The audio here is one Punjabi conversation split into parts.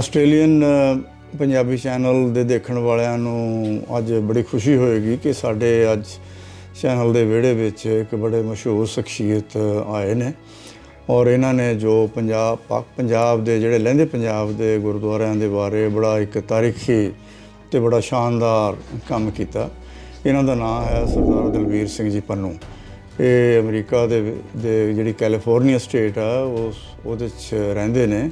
ਆਸਟ੍ਰੇਲੀਅਨ ਪੰਜਾਬੀ ਚੈਨਲ ਦੇ ਦੇਖਣ ਵਾਲਿਆਂ ਨੂੰ ਅੱਜ ਬੜੀ ਖੁਸ਼ੀ ਹੋਏਗੀ ਕਿ ਸਾਡੇ ਅੱਜ ਚੈਨਲ ਦੇ ਵਿਹੜੇ ਵਿੱਚ ਇੱਕ ਬੜੇ ਮਸ਼ਹੂਰ ਸ਼ਖਸੀਅਤ ਆਏ ਨੇ ਔਰ ਇਹਨਾਂ ਨੇ ਜੋ ਪੰਜਾਬ, ਪਾਕ ਪੰਜਾਬ ਦੇ ਜਿਹੜੇ ਲਹਿੰਦੇ ਪੰਜਾਬ ਦੇ ਗੁਰਦੁਆਰਿਆਂ ਦੇ ਬਾਰੇ ਬੜਾ ਇੱਕ ਤਾਰੀਖੀ ਤੇ ਬੜਾ ਸ਼ਾਨਦਾਰ ਕੰਮ ਕੀਤਾ। ਇਹਨਾਂ ਦਾ ਨਾਮ ਹੈ ਸਰਦਾਰ ਦਲਵੀਰ ਸਿੰਘ ਜੀ ਪੰਨੂ। ਇਹ ਅਮਰੀਕਾ ਦੇ ਦੇ ਜਿਹੜੀ ਕੈਲੀਫੋਰਨੀਆ ਸਟੇਟ ਆ ਉਸ ਉਹਦੇ 'ਚ ਰਹਿੰਦੇ ਨੇ।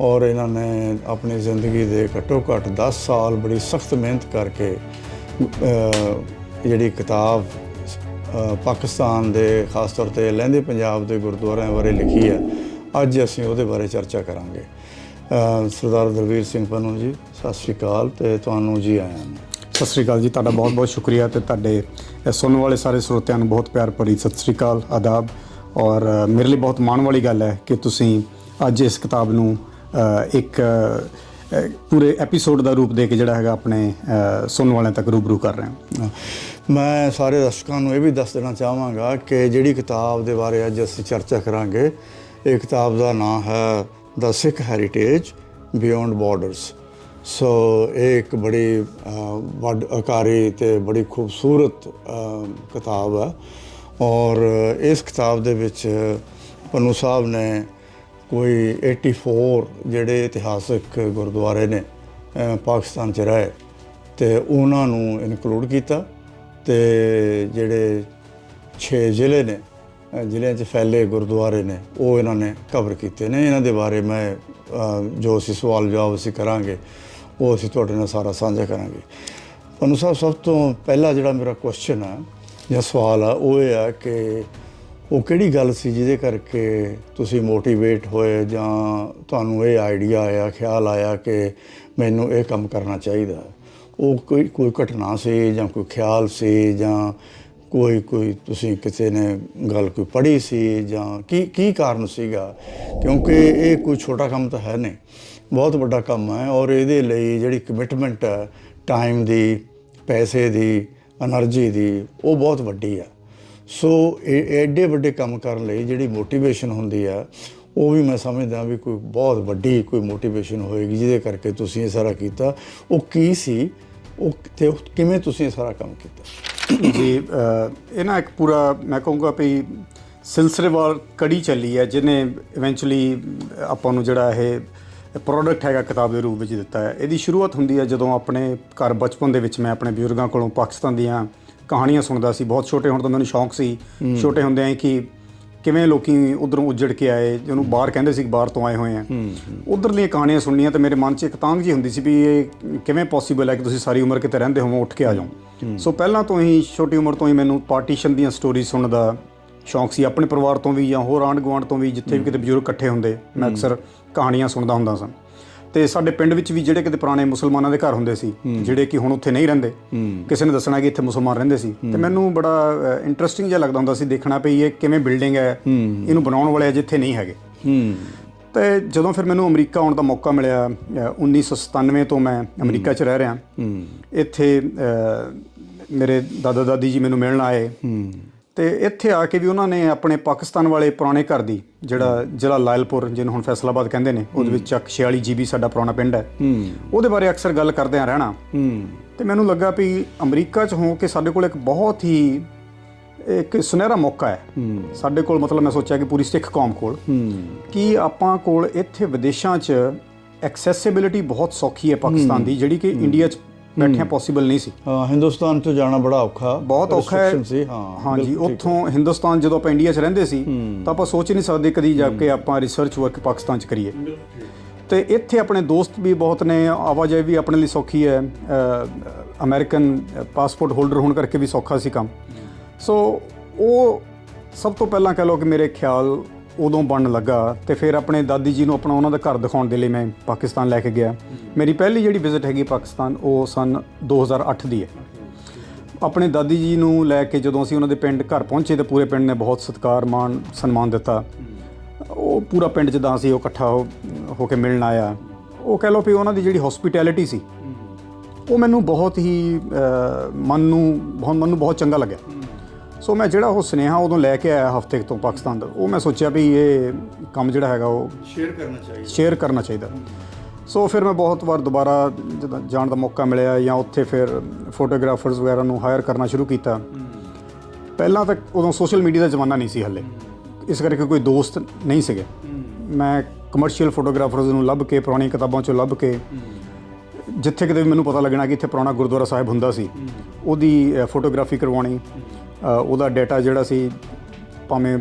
ਔਰ ਇਹਨਾਂ ਨੇ ਆਪਣੀ ਜ਼ਿੰਦਗੀ ਦੇ ਘੱਟੋ ਘੱਟ 10 ਸਾਲ ਬੜੀ ਸਖਤ ਮਿਹਨਤ ਕਰਕੇ ਜਿਹੜੀ ਕਿਤਾਬ ਪਾਕਿਸਤਾਨ ਦੇ ਖਾਸ ਤੌਰ ਤੇ ਲਹਿੰਦੇ ਪੰਜਾਬ ਦੇ ਗੁਰਦੁਆਰਿਆਂ ਬਾਰੇ ਲਿਖੀ ਹੈ, ਅੱਜ ਅਸੀਂ ਉਹਦੇ ਬਾਰੇ ਚਰਚਾ ਕਰਾਂਗੇ। ਸਰਦਾਰ ਦਲਵੀਰ ਸਿੰਘ ਪੰਨੂ ਜੀ, ਸਤਿ ਸ਼੍ਰੀ ਅਕਾਲ ਤੇ ਤੁਹਾਨੂੰ ਜੀ ਆਇਆਂ ਨੂੰ। ਸਤਿ ਸ੍ਰੀ ਅਕਾਲ ਜੀ, ਤੁਹਾਡਾ ਬਹੁਤ ਬਹੁਤ ਸ਼ੁਕਰੀਆ ਤੇ ਤੁਹਾਡੇ ਇਹ ਸੁਣਨ ਵਾਲੇ ਸਾਰੇ ਸਰੋਤਿਆਂ ਨੂੰ ਬਹੁਤ ਪਿਆਰ ਭਰੀ ਸਤਿ ਸ੍ਰੀ ਅਕਾਲ, ਆਦਾਬ। ਔਰ ਮੇਰੇ ਲਈ ਬਹੁਤ ਮਾਣ ਵਾਲੀ ਗੱਲ ਹੈ ਕਿ ਤੁਸੀਂ ਅੱਜ ਇਸ ਕਿਤਾਬ ਨੂੰ ਇੱਕ ਪੂਰੇ ਐਪੀਸੋਡ ਦਾ ਰੂਪ ਦੇ ਕੇ ਜਿਹੜਾ ਹੈਗਾ ਆਪਣੇ ਸੁਣਨ ਵਾਲਿਆਂ ਤੱਕ ਰੂਬਰੂ ਕਰ ਰਹੇ ਹੋ। ਮੈਂ ਸਾਰੇ ਦਰਸ਼ਕਾਂ ਨੂੰ ਇਹ ਵੀ ਦੱਸ ਦੇਣਾ ਚਾਹਾਂਗਾ ਕਿ ਜਿਹੜੀ ਕਿਤਾਬ ਦੇ ਬਾਰੇ ਅੱਜ ਅਸੀਂ ਚਰਚਾ ਕਰਾਂਗੇ, ਇਹ ਕਿਤਾਬ ਦਾ ਨਾਮ ਹੈ the Sikh heritage beyond borders so ਇਹ ਇੱਕ ਬੜੀ ਵੱਡ ਆਕਾਰੀ ਤੇ ਬੜੀ ਖੂਬਸੂਰਤ ਕਿਤਾਬ ਹੈ। ਔਰ ਇਸ ਕਿਤਾਬ ਦੇ ਵਿੱਚ ਪੰਨੂ ਸਾਹਿਬ ਨੇ ਕੋਈ 84 ਜਿਹੜੇ ਇਤਿਹਾਸਕ ਗੁਰਦੁਆਰੇ ਨੇ ਪਾਕਿਸਤਾਨ 'ਚ ਰਹੇ ਤੇ ਉਹਨਾਂ ਨੂੰ ਇਨਕਲੂਡ ਕੀਤਾ ਤੇ ਜਿਹੜੇ 6 ਜ਼ਿਲ੍ਹੇ ਨੇ ਜ਼ਿਲ੍ਹਿਆਂ 'ਚ ਫੈਲੇ ਗੁਰਦੁਆਰੇ ਨੇ, ਉਹ ਇਹਨਾਂ ਨੇ ਕਵਰ ਕੀਤੇ ਨੇ। ਇਹਨਾਂ ਦੇ ਬਾਰੇ ਮੈਂ ਜੋ ਅਸੀਂ ਸਵਾਲ ਜਵਾਬ ਅਸੀਂ ਕਰਾਂਗੇ, ਉਹ ਅਸੀਂ ਤੁਹਾਡੇ ਨਾਲ ਸਾਰਾ ਸਾਂਝਾ ਕਰਾਂਗੇ। ਤੁਹਾਨੂੰ ਸਾਹਿਬ ਸਭ ਤੋਂ ਪਹਿਲਾ ਜਿਹੜਾ ਮੇਰਾ ਕੁਐਸਚਨ ਆ ਜਾਂ ਸਵਾਲ ਆ, ਉਹ ਇਹ ਆ ਕਿ ਉਹ ਕਿਹੜੀ ਗੱਲ ਸੀ ਜਿਹਦੇ ਕਰਕੇ ਤੁਸੀਂ ਮੋਟੀਵੇਟ ਹੋਏ ਜਾਂ ਤੁਹਾਨੂੰ ਇਹ ਆਈਡੀਆ ਆਇਆ, ਖਿਆਲ ਆਇਆ ਕਿ ਮੈਨੂੰ ਇਹ ਕੰਮ ਕਰਨਾ ਚਾਹੀਦਾ? ਉਹ ਕੋਈ ਕੋਈ ਘਟਨਾ ਸੀ ਜਾਂ ਕੋਈ ਖਿਆਲ ਸੀ ਜਾਂ ਕੋਈ ਕੋਈ ਤੁਸੀਂ ਕਿਸੇ ਨੇ ਗੱਲ ਕੋਈ ਪੜ੍ਹੀ ਸੀ ਜਾਂ ਕੀ ਕੀ ਕਾਰਨ ਸੀਗਾ? ਕਿਉਂਕਿ ਇਹ ਕੋਈ ਛੋਟਾ ਕੰਮ ਤਾਂ ਹੈ ਨਹੀਂ। ਬਹੁਤ ਵੱਡਾ ਕੰਮ ਹੈ ਔਰ ਇਹਦੇ ਲਈ ਜਿਹੜੀ ਕਮਿਟਮੈਂਟ ਹੈ ਟਾਈਮ ਦੀ, ਪੈਸੇ ਦੀ એનર્ਜੀ ਦੀ, ਉਹ ਬਹੁਤ ਵੱਡੀ ਹੈ। ਸੋ ਇਹ ਐਡੇ ਵੱਡੇ ਕੰਮ ਕਰਨ ਲਈ ਜਿਹੜੀ ਮੋਟੀਵੇਸ਼ਨ ਹੁੰਦੀ ਆ, ਉਹ ਵੀ ਮੈਂ ਸਮਝਦਾ ਵੀ ਕੋਈ ਬਹੁਤ ਵੱਡੀ ਕੋਈ ਮੋਟੀਵੇਸ਼ਨ ਹੋਏਗੀ, ਜਿਹਦੇ ਕਰਕੇ ਤੁਸੀਂ ਇਹ ਸਾਰਾ ਕੀਤਾ। ਉਹ ਕੀ ਸੀ? ਉਹ ਤੇ ਕਿਵੇਂ ਤੁਸੀਂ ਇਹ ਸਾਰਾ ਕੰਮ ਕੀਤਾ? ਜੀ ਇਹ ਨਾ ਇੱਕ ਪੂਰਾ ਮੈਂ ਕਹੂੰਗਾ ਵੀ ਸਿਲਸਿਲੇਵਾਰ ਕੜੀ ਚੱਲੀ ਹੈ ਜਿਹਨੇ ਇਵੈਂਚੁਅਲੀ ਆਪਾਂ ਨੂੰ ਜਿਹੜਾ ਇਹ ਪ੍ਰੋਡਕਟ ਹੈਗਾ ਕਿਤਾਬ ਦੇ ਰੂਪ ਵਿੱਚ ਦਿੱਤਾ ਹੈ। ਇਹਦੀ ਸ਼ੁਰੂਆਤ ਹੁੰਦੀ ਹੈ ਜਦੋਂ ਆਪਣੇ ਘਰ ਬਚਪਨ ਦੇ ਵਿੱਚ ਮੈਂ ਆਪਣੇ ਬਜ਼ੁਰਗਾਂ ਕੋਲੋਂ ਪਾਕਿਸਤਾਨ ਦੀਆਂ ਕਹਾਣੀਆਂ ਸੁਣਦਾ ਸੀ ਬਹੁਤ ਛੋਟੇ ਹੋਣ ਤੋਂ ਮੈਨੂੰ ਸ਼ੌਂਕ ਸੀ। ਛੋਟੇ ਹੁੰਦਿਆਂ ਹੀ ਕਿ ਕਿਵੇਂ ਲੋਕੀ ਉਧਰੋਂ ਉੱਜੜ ਕੇ ਆਏ ਜਿਹਨੂੰ ਬਾਹਰ ਕਹਿੰਦੇ ਸੀ ਕਿ ਬਾਹਰ ਤੋਂ ਆਏ ਹੋਏ ਆ। ਉਧਰਲੀਆਂ ਕਹਾਣੀਆਂ ਸੁਣਨੀਆਂ ਤੇ ਮੇਰੇ ਮਨ 'ਚ ਇੱਕ ਤਾਂਗ ਜੀ ਹੁੰਦੀ ਸੀ ਵੀ ਇਹ ਕਿਵੇਂ ਪੋਸੀਬਲ ਹੈ ਕਿ ਤੁਸੀਂ ਸਾਰੀ ਉਮਰ ਕਿਤੇ ਰਹਿੰਦੇ ਹੋਵੋ ਉੱਠ ਕੇ ਆ ਜਾਓ। ਸੋ ਪਹਿਲਾਂ ਤੋਂ ਹੀ ਛੋਟੀ ਉਮਰ ਤੋਂ ਹੀ ਮੈਨੂੰ ਪਾਰਟੀਸ਼ਨ ਦੀਆਂ ਸਟੋਰੀਜ਼ ਸੁਣਨ ਦਾ ਸ਼ੌਂਕ ਸੀ ਆਪਣੇ ਪਰਿਵਾਰ ਤੋਂ ਵੀ ਜਾਂ ਹੋਰ ਆਂਢ ਗੁਆਂਢ ਤੋਂ ਵੀ ਜਿੱਥੇ ਵੀ ਕਿਤੇ ਬਜ਼ੁਰਗ ਇਕੱਠੇ ਹੁੰਦੇ ਮੈਂ ਅਕਸਰ ਕਹਾਣੀਆਂ ਸੁਣਦਾ ਹੁੰਦਾ ਸਾਂ। ਤੇ ਸਾਡੇ ਪਿੰਡ ਵਿੱਚ ਵੀ ਜਿਹੜੇ ਕਿਤੇ ਪੁਰਾਣੇ ਮੁਸਲਮਾਨਾਂ ਦੇ ਘਰ ਹੁੰਦੇ ਸੀ ਜਿਹੜੇ ਕਿ ਹੁਣ ਉੱਥੇ ਨਹੀਂ ਰਹਿੰਦੇ ਕਿਸੇ ਨੇ ਦੱਸਣਾ ਕਿ ਇੱਥੇ ਮੁਸਲਮਾਨ ਰਹਿੰਦੇ ਸੀ। ਤੇ ਮੈਨੂੰ ਬੜਾ ਇੰਟਰਸਟਿੰਗ ਜਿਹਾ ਲੱਗਦਾ ਹੁੰਦਾ ਸੀ ਦੇਖਣਾ ਵੀ ਇਹ ਕਿਵੇਂ ਬਿਲਡਿੰਗ ਹੈ ਇਹਨੂੰ ਬਣਾਉਣ ਵਾਲੇ ਅਜੇ ਇੱਥੇ ਨਹੀਂ ਹੈਗੇ। ਤੇ ਜਦੋਂ ਫਿਰ ਮੈਨੂੰ ਅਮਰੀਕਾ ਆਉਣ ਦਾ ਮੌਕਾ ਮਿਲਿਆ ਅ, 1997 ਤੋਂ ਮੈਂ ਅਮਰੀਕਾ 'ਚ ਰਹਿ ਰਿਹਾ। ਇੱਥੇ ਮੇਰੇ ਦਾਦਾ ਦਾਦੀ ਜੀ ਮੈਨੂੰ ਮਿਲਣ ਆਏ। ਤੇ ਇੱਥੇ ਆ ਕੇ ਵੀ ਉਹਨਾਂ ਨੇ ਆਪਣੇ ਪਾਕਿਸਤਾਨ ਵਾਲੇ ਪੁਰਾਣੇ ਘਰ ਦੀ ਜਿਹੜਾ ਜ਼ਿਲ੍ਹਾ ਲਾਇਲਪੁਰ ਜਿਹਨੂੰ ਹੁਣ ਫੈਸਲਾਬਾਦ ਕਹਿੰਦੇ ਨੇ ਉਹਦੇ ਵਿੱਚ ਚੱਕ 46 ਜੀਬੀ ਸਾਡਾ ਪੁਰਾਣਾ ਪਿੰਡ ਹੈ। ਉਹਦੇ ਬਾਰੇ ਅਕਸਰ ਗੱਲ ਕਰਦੇ ਆ ਰਹਿਣਾ। ਤੇ ਮੈਨੂੰ ਲੱਗਾ ਵੀ ਅਮਰੀਕਾ 'ਚ ਹੋ ਕੇ ਸਾਡੇ ਕੋਲ ਇੱਕ ਬਹੁਤ ਹੀ ਇੱਕ ਸੁਨਹਿਰਾ ਮੌਕਾ ਹੈ। ਸਾਡੇ ਕੋਲ ਮਤਲਬ ਮੈਂ ਸੋਚਿਆ ਕਿ ਪੂਰੀ ਸਿੱਖ ਕੌਮ ਕੋਲ। ਕਿ ਆਪਾਂ ਕੋਲ ਇੱਥੇ ਵਿਦੇਸ਼ਾਂ 'ਚ ਐਕਸੈਸਿਬਿਲਿਟੀ ਬਹੁਤ ਸੌਖੀ ਹੈ ਪਾਕਿਸਤਾਨ ਦੀ ਜਿਹੜੀ ਕਿ ਇੰਡੀਆ 'ਚ ਬੈਠਿਆਂ ਪੋਸੀਬਲ ਨਹੀਂ ਸੀ। ਹਾਂ ਹਿੰਦੁਸਤਾਨ ਤੋਂ ਜਾਣਾ ਬੜਾ ਔਖਾ। ਬਹੁਤ ਔਖਾ ਹੈ। ਹਾਂ ਠੀਕ। ਉੱਥੋਂ ਹਿੰਦੁਸਤਾਨ ਜਦੋਂ ਆਪਾਂ ਇੰਡੀਆ 'ਚ ਰਹਿੰਦੇ ਸੀ ਤਾਂ ਆਪਾਂ ਸੋਚ ਨਹੀਂ ਸਕਦੇ ਕਦੀ ਜਾ ਕੇ ਆਪਾਂ ਰਿਸਰਚ ਵਰਕ ਪਾਕਿਸਤਾਨ 'ਚ ਕਰੀਏ। ਤੇ ਇੱਥੇ ਆਪਣੇ ਦੋਸਤ ਵੀ ਬਹੁਤ ਨੇ ਆਵਾਜਾਈ ਵੀ ਆਪਣੇ ਲਈ ਸੌਖੀ ਹੈ ਅ, ਅਮਰੀਕਨ ਪਾਸਪੋਰਟ ਹੋਲਡਰ ਹੋਣ ਕਰਕੇ ਵੀ ਸੌਖਾ ਸੀ ਕੰਮ। ਸੋ ਉਹ ਸਭ ਤੋਂ ਪਹਿਲਾਂ ਕਹ ਲਓ ਕਿ ਮੇਰੇ ਖਿਆਲ ਉਦੋਂ ਬਣਨ ਲੱਗਾ ਤੇ ਫਿਰ ਆਪਣੇ ਦਾਦੀ ਜੀ ਨੂੰ ਆਪਣਾ ਉਹਨਾਂ ਦਾ ਘਰ ਦਿਖਾਉਣ ਦੇ ਲਈ ਮੈਂ ਪਾਕਿਸਤਾਨ ਲੈ ਕੇ ਗਿਆ। ਮੇਰੀ ਪਹਿਲੀ ਜਿਹੜੀ ਵਿਜ਼ਿਟ ਹੈਗੀ ਪਾਕਿਸਤਾਨ, ਉਹ ਸਨ 2008 ਦੀ ਹੈ। ਆਪਣੇ ਦਾਦੀ ਜੀ ਨੂੰ ਲੈ ਕੇ ਜਦੋਂ ਅਸੀਂ ਉਹਨਾਂ ਦੇ ਪਿੰਡ ਘਰ ਪਹੁੰਚੇ ਤਾਂ ਪੂਰੇ ਪਿੰਡ ਨੇ ਬਹੁਤ ਸਤਿਕਾਰ, ਮਾਣ, ਸਨਮਾਨ ਦਿੱਤਾ। ਉਹ ਪੂਰਾ ਪਿੰਡ ਜਿੱਦਾਂ ਅਸੀਂ ਉਹ ਇਕੱਠਾ ਹੋ ਹੋ ਕੇ ਮਿਲਣ ਆਇਆ। ਉਹ ਕਹਿ ਲਓ ਵੀ ਉਹਨਾਂ ਦੀ ਜਿਹੜੀ ਹਸਪਿਟੈਲਿਟੀ ਸੀ, ਉਹ ਮੈਨੂੰ ਬਹੁਤ ਹੀ ਮਨ ਨੂੰ, ਬਹੁਤ, ਮਨ ਨੂੰ ਬਹੁਤ ਚੰਗਾ ਲੱਗਿਆ। ਸੋ ਮੈਂ ਜਿਹੜਾ ਉਹ ਸੁਨੇਹਾ ਉਦੋਂ ਲੈ ਕੇ ਆਇਆ ਹਫ਼ਤੇ ਤੋਂ ਪਾਕਿਸਤਾਨ ਦਾ ਉਹ ਮੈਂ ਸੋਚਿਆ ਵੀ ਇਹ ਕੰਮ ਜਿਹੜਾ ਹੈਗਾ ਉਹ ਸ਼ੇਅਰ ਕਰਨਾ ਚਾਹੀਦਾ। ਸ਼ੇਅਰ ਕਰਨਾ ਚਾਹੀਦਾ। ਸੋ ਫਿਰ ਮੈਂ ਬਹੁਤ ਵਾਰ ਦੁਬਾਰਾ ਜਦੋਂ ਜਾਣ ਦਾ ਮੌਕਾ ਮਿਲਿਆ ਜਾਂ ਉੱਥੇ ਫਿਰ ਫੋਟੋਗ੍ਰਾਫਰਸ ਵਗੈਰਾ ਨੂੰ ਹਾਇਰ ਕਰਨਾ ਸ਼ੁਰੂ ਕੀਤਾ। ਪਹਿਲਾਂ ਤਾਂ ਉਦੋਂ ਸੋਸ਼ਲ ਮੀਡੀਆ ਦਾ ਜ਼ਮਾਨਾ ਨਹੀਂ ਸੀ ਹੱਲੇ। ਇਸ ਕਰਕੇ ਕੋਈ ਦੋਸਤ ਨਹੀਂ ਸੀਗੇ। ਮੈਂ ਕਮਰਸ਼ੀਅਲ ਫੋਟੋਗ੍ਰਾਫਰਸ ਨੂੰ ਲੱਭ ਕੇ ਪੁਰਾਣੀਆਂ ਕਿਤਾਬਾਂ ਚੋਂ ਲੱਭ ਕੇ ਜਿੱਥੇ ਕਿਤੇ ਵੀ ਮੈਨੂੰ ਪਤਾ ਲੱਗਣਾ ਕਿ ਇੱਥੇ ਪੁਰਾਣਾ ਗੁਰਦੁਆਰਾ ਸਾਹਿਬ ਹੁੰਦਾ ਸੀ। ਉਹਦੀ ਫੋਟੋਗ੍ਰਾਫੀ ਕਰਵਾਉਣੀ। ਉਹਦਾ ਡਾਟਾ ਜਿਹੜਾ ਸੀ ਭਾਵੇਂ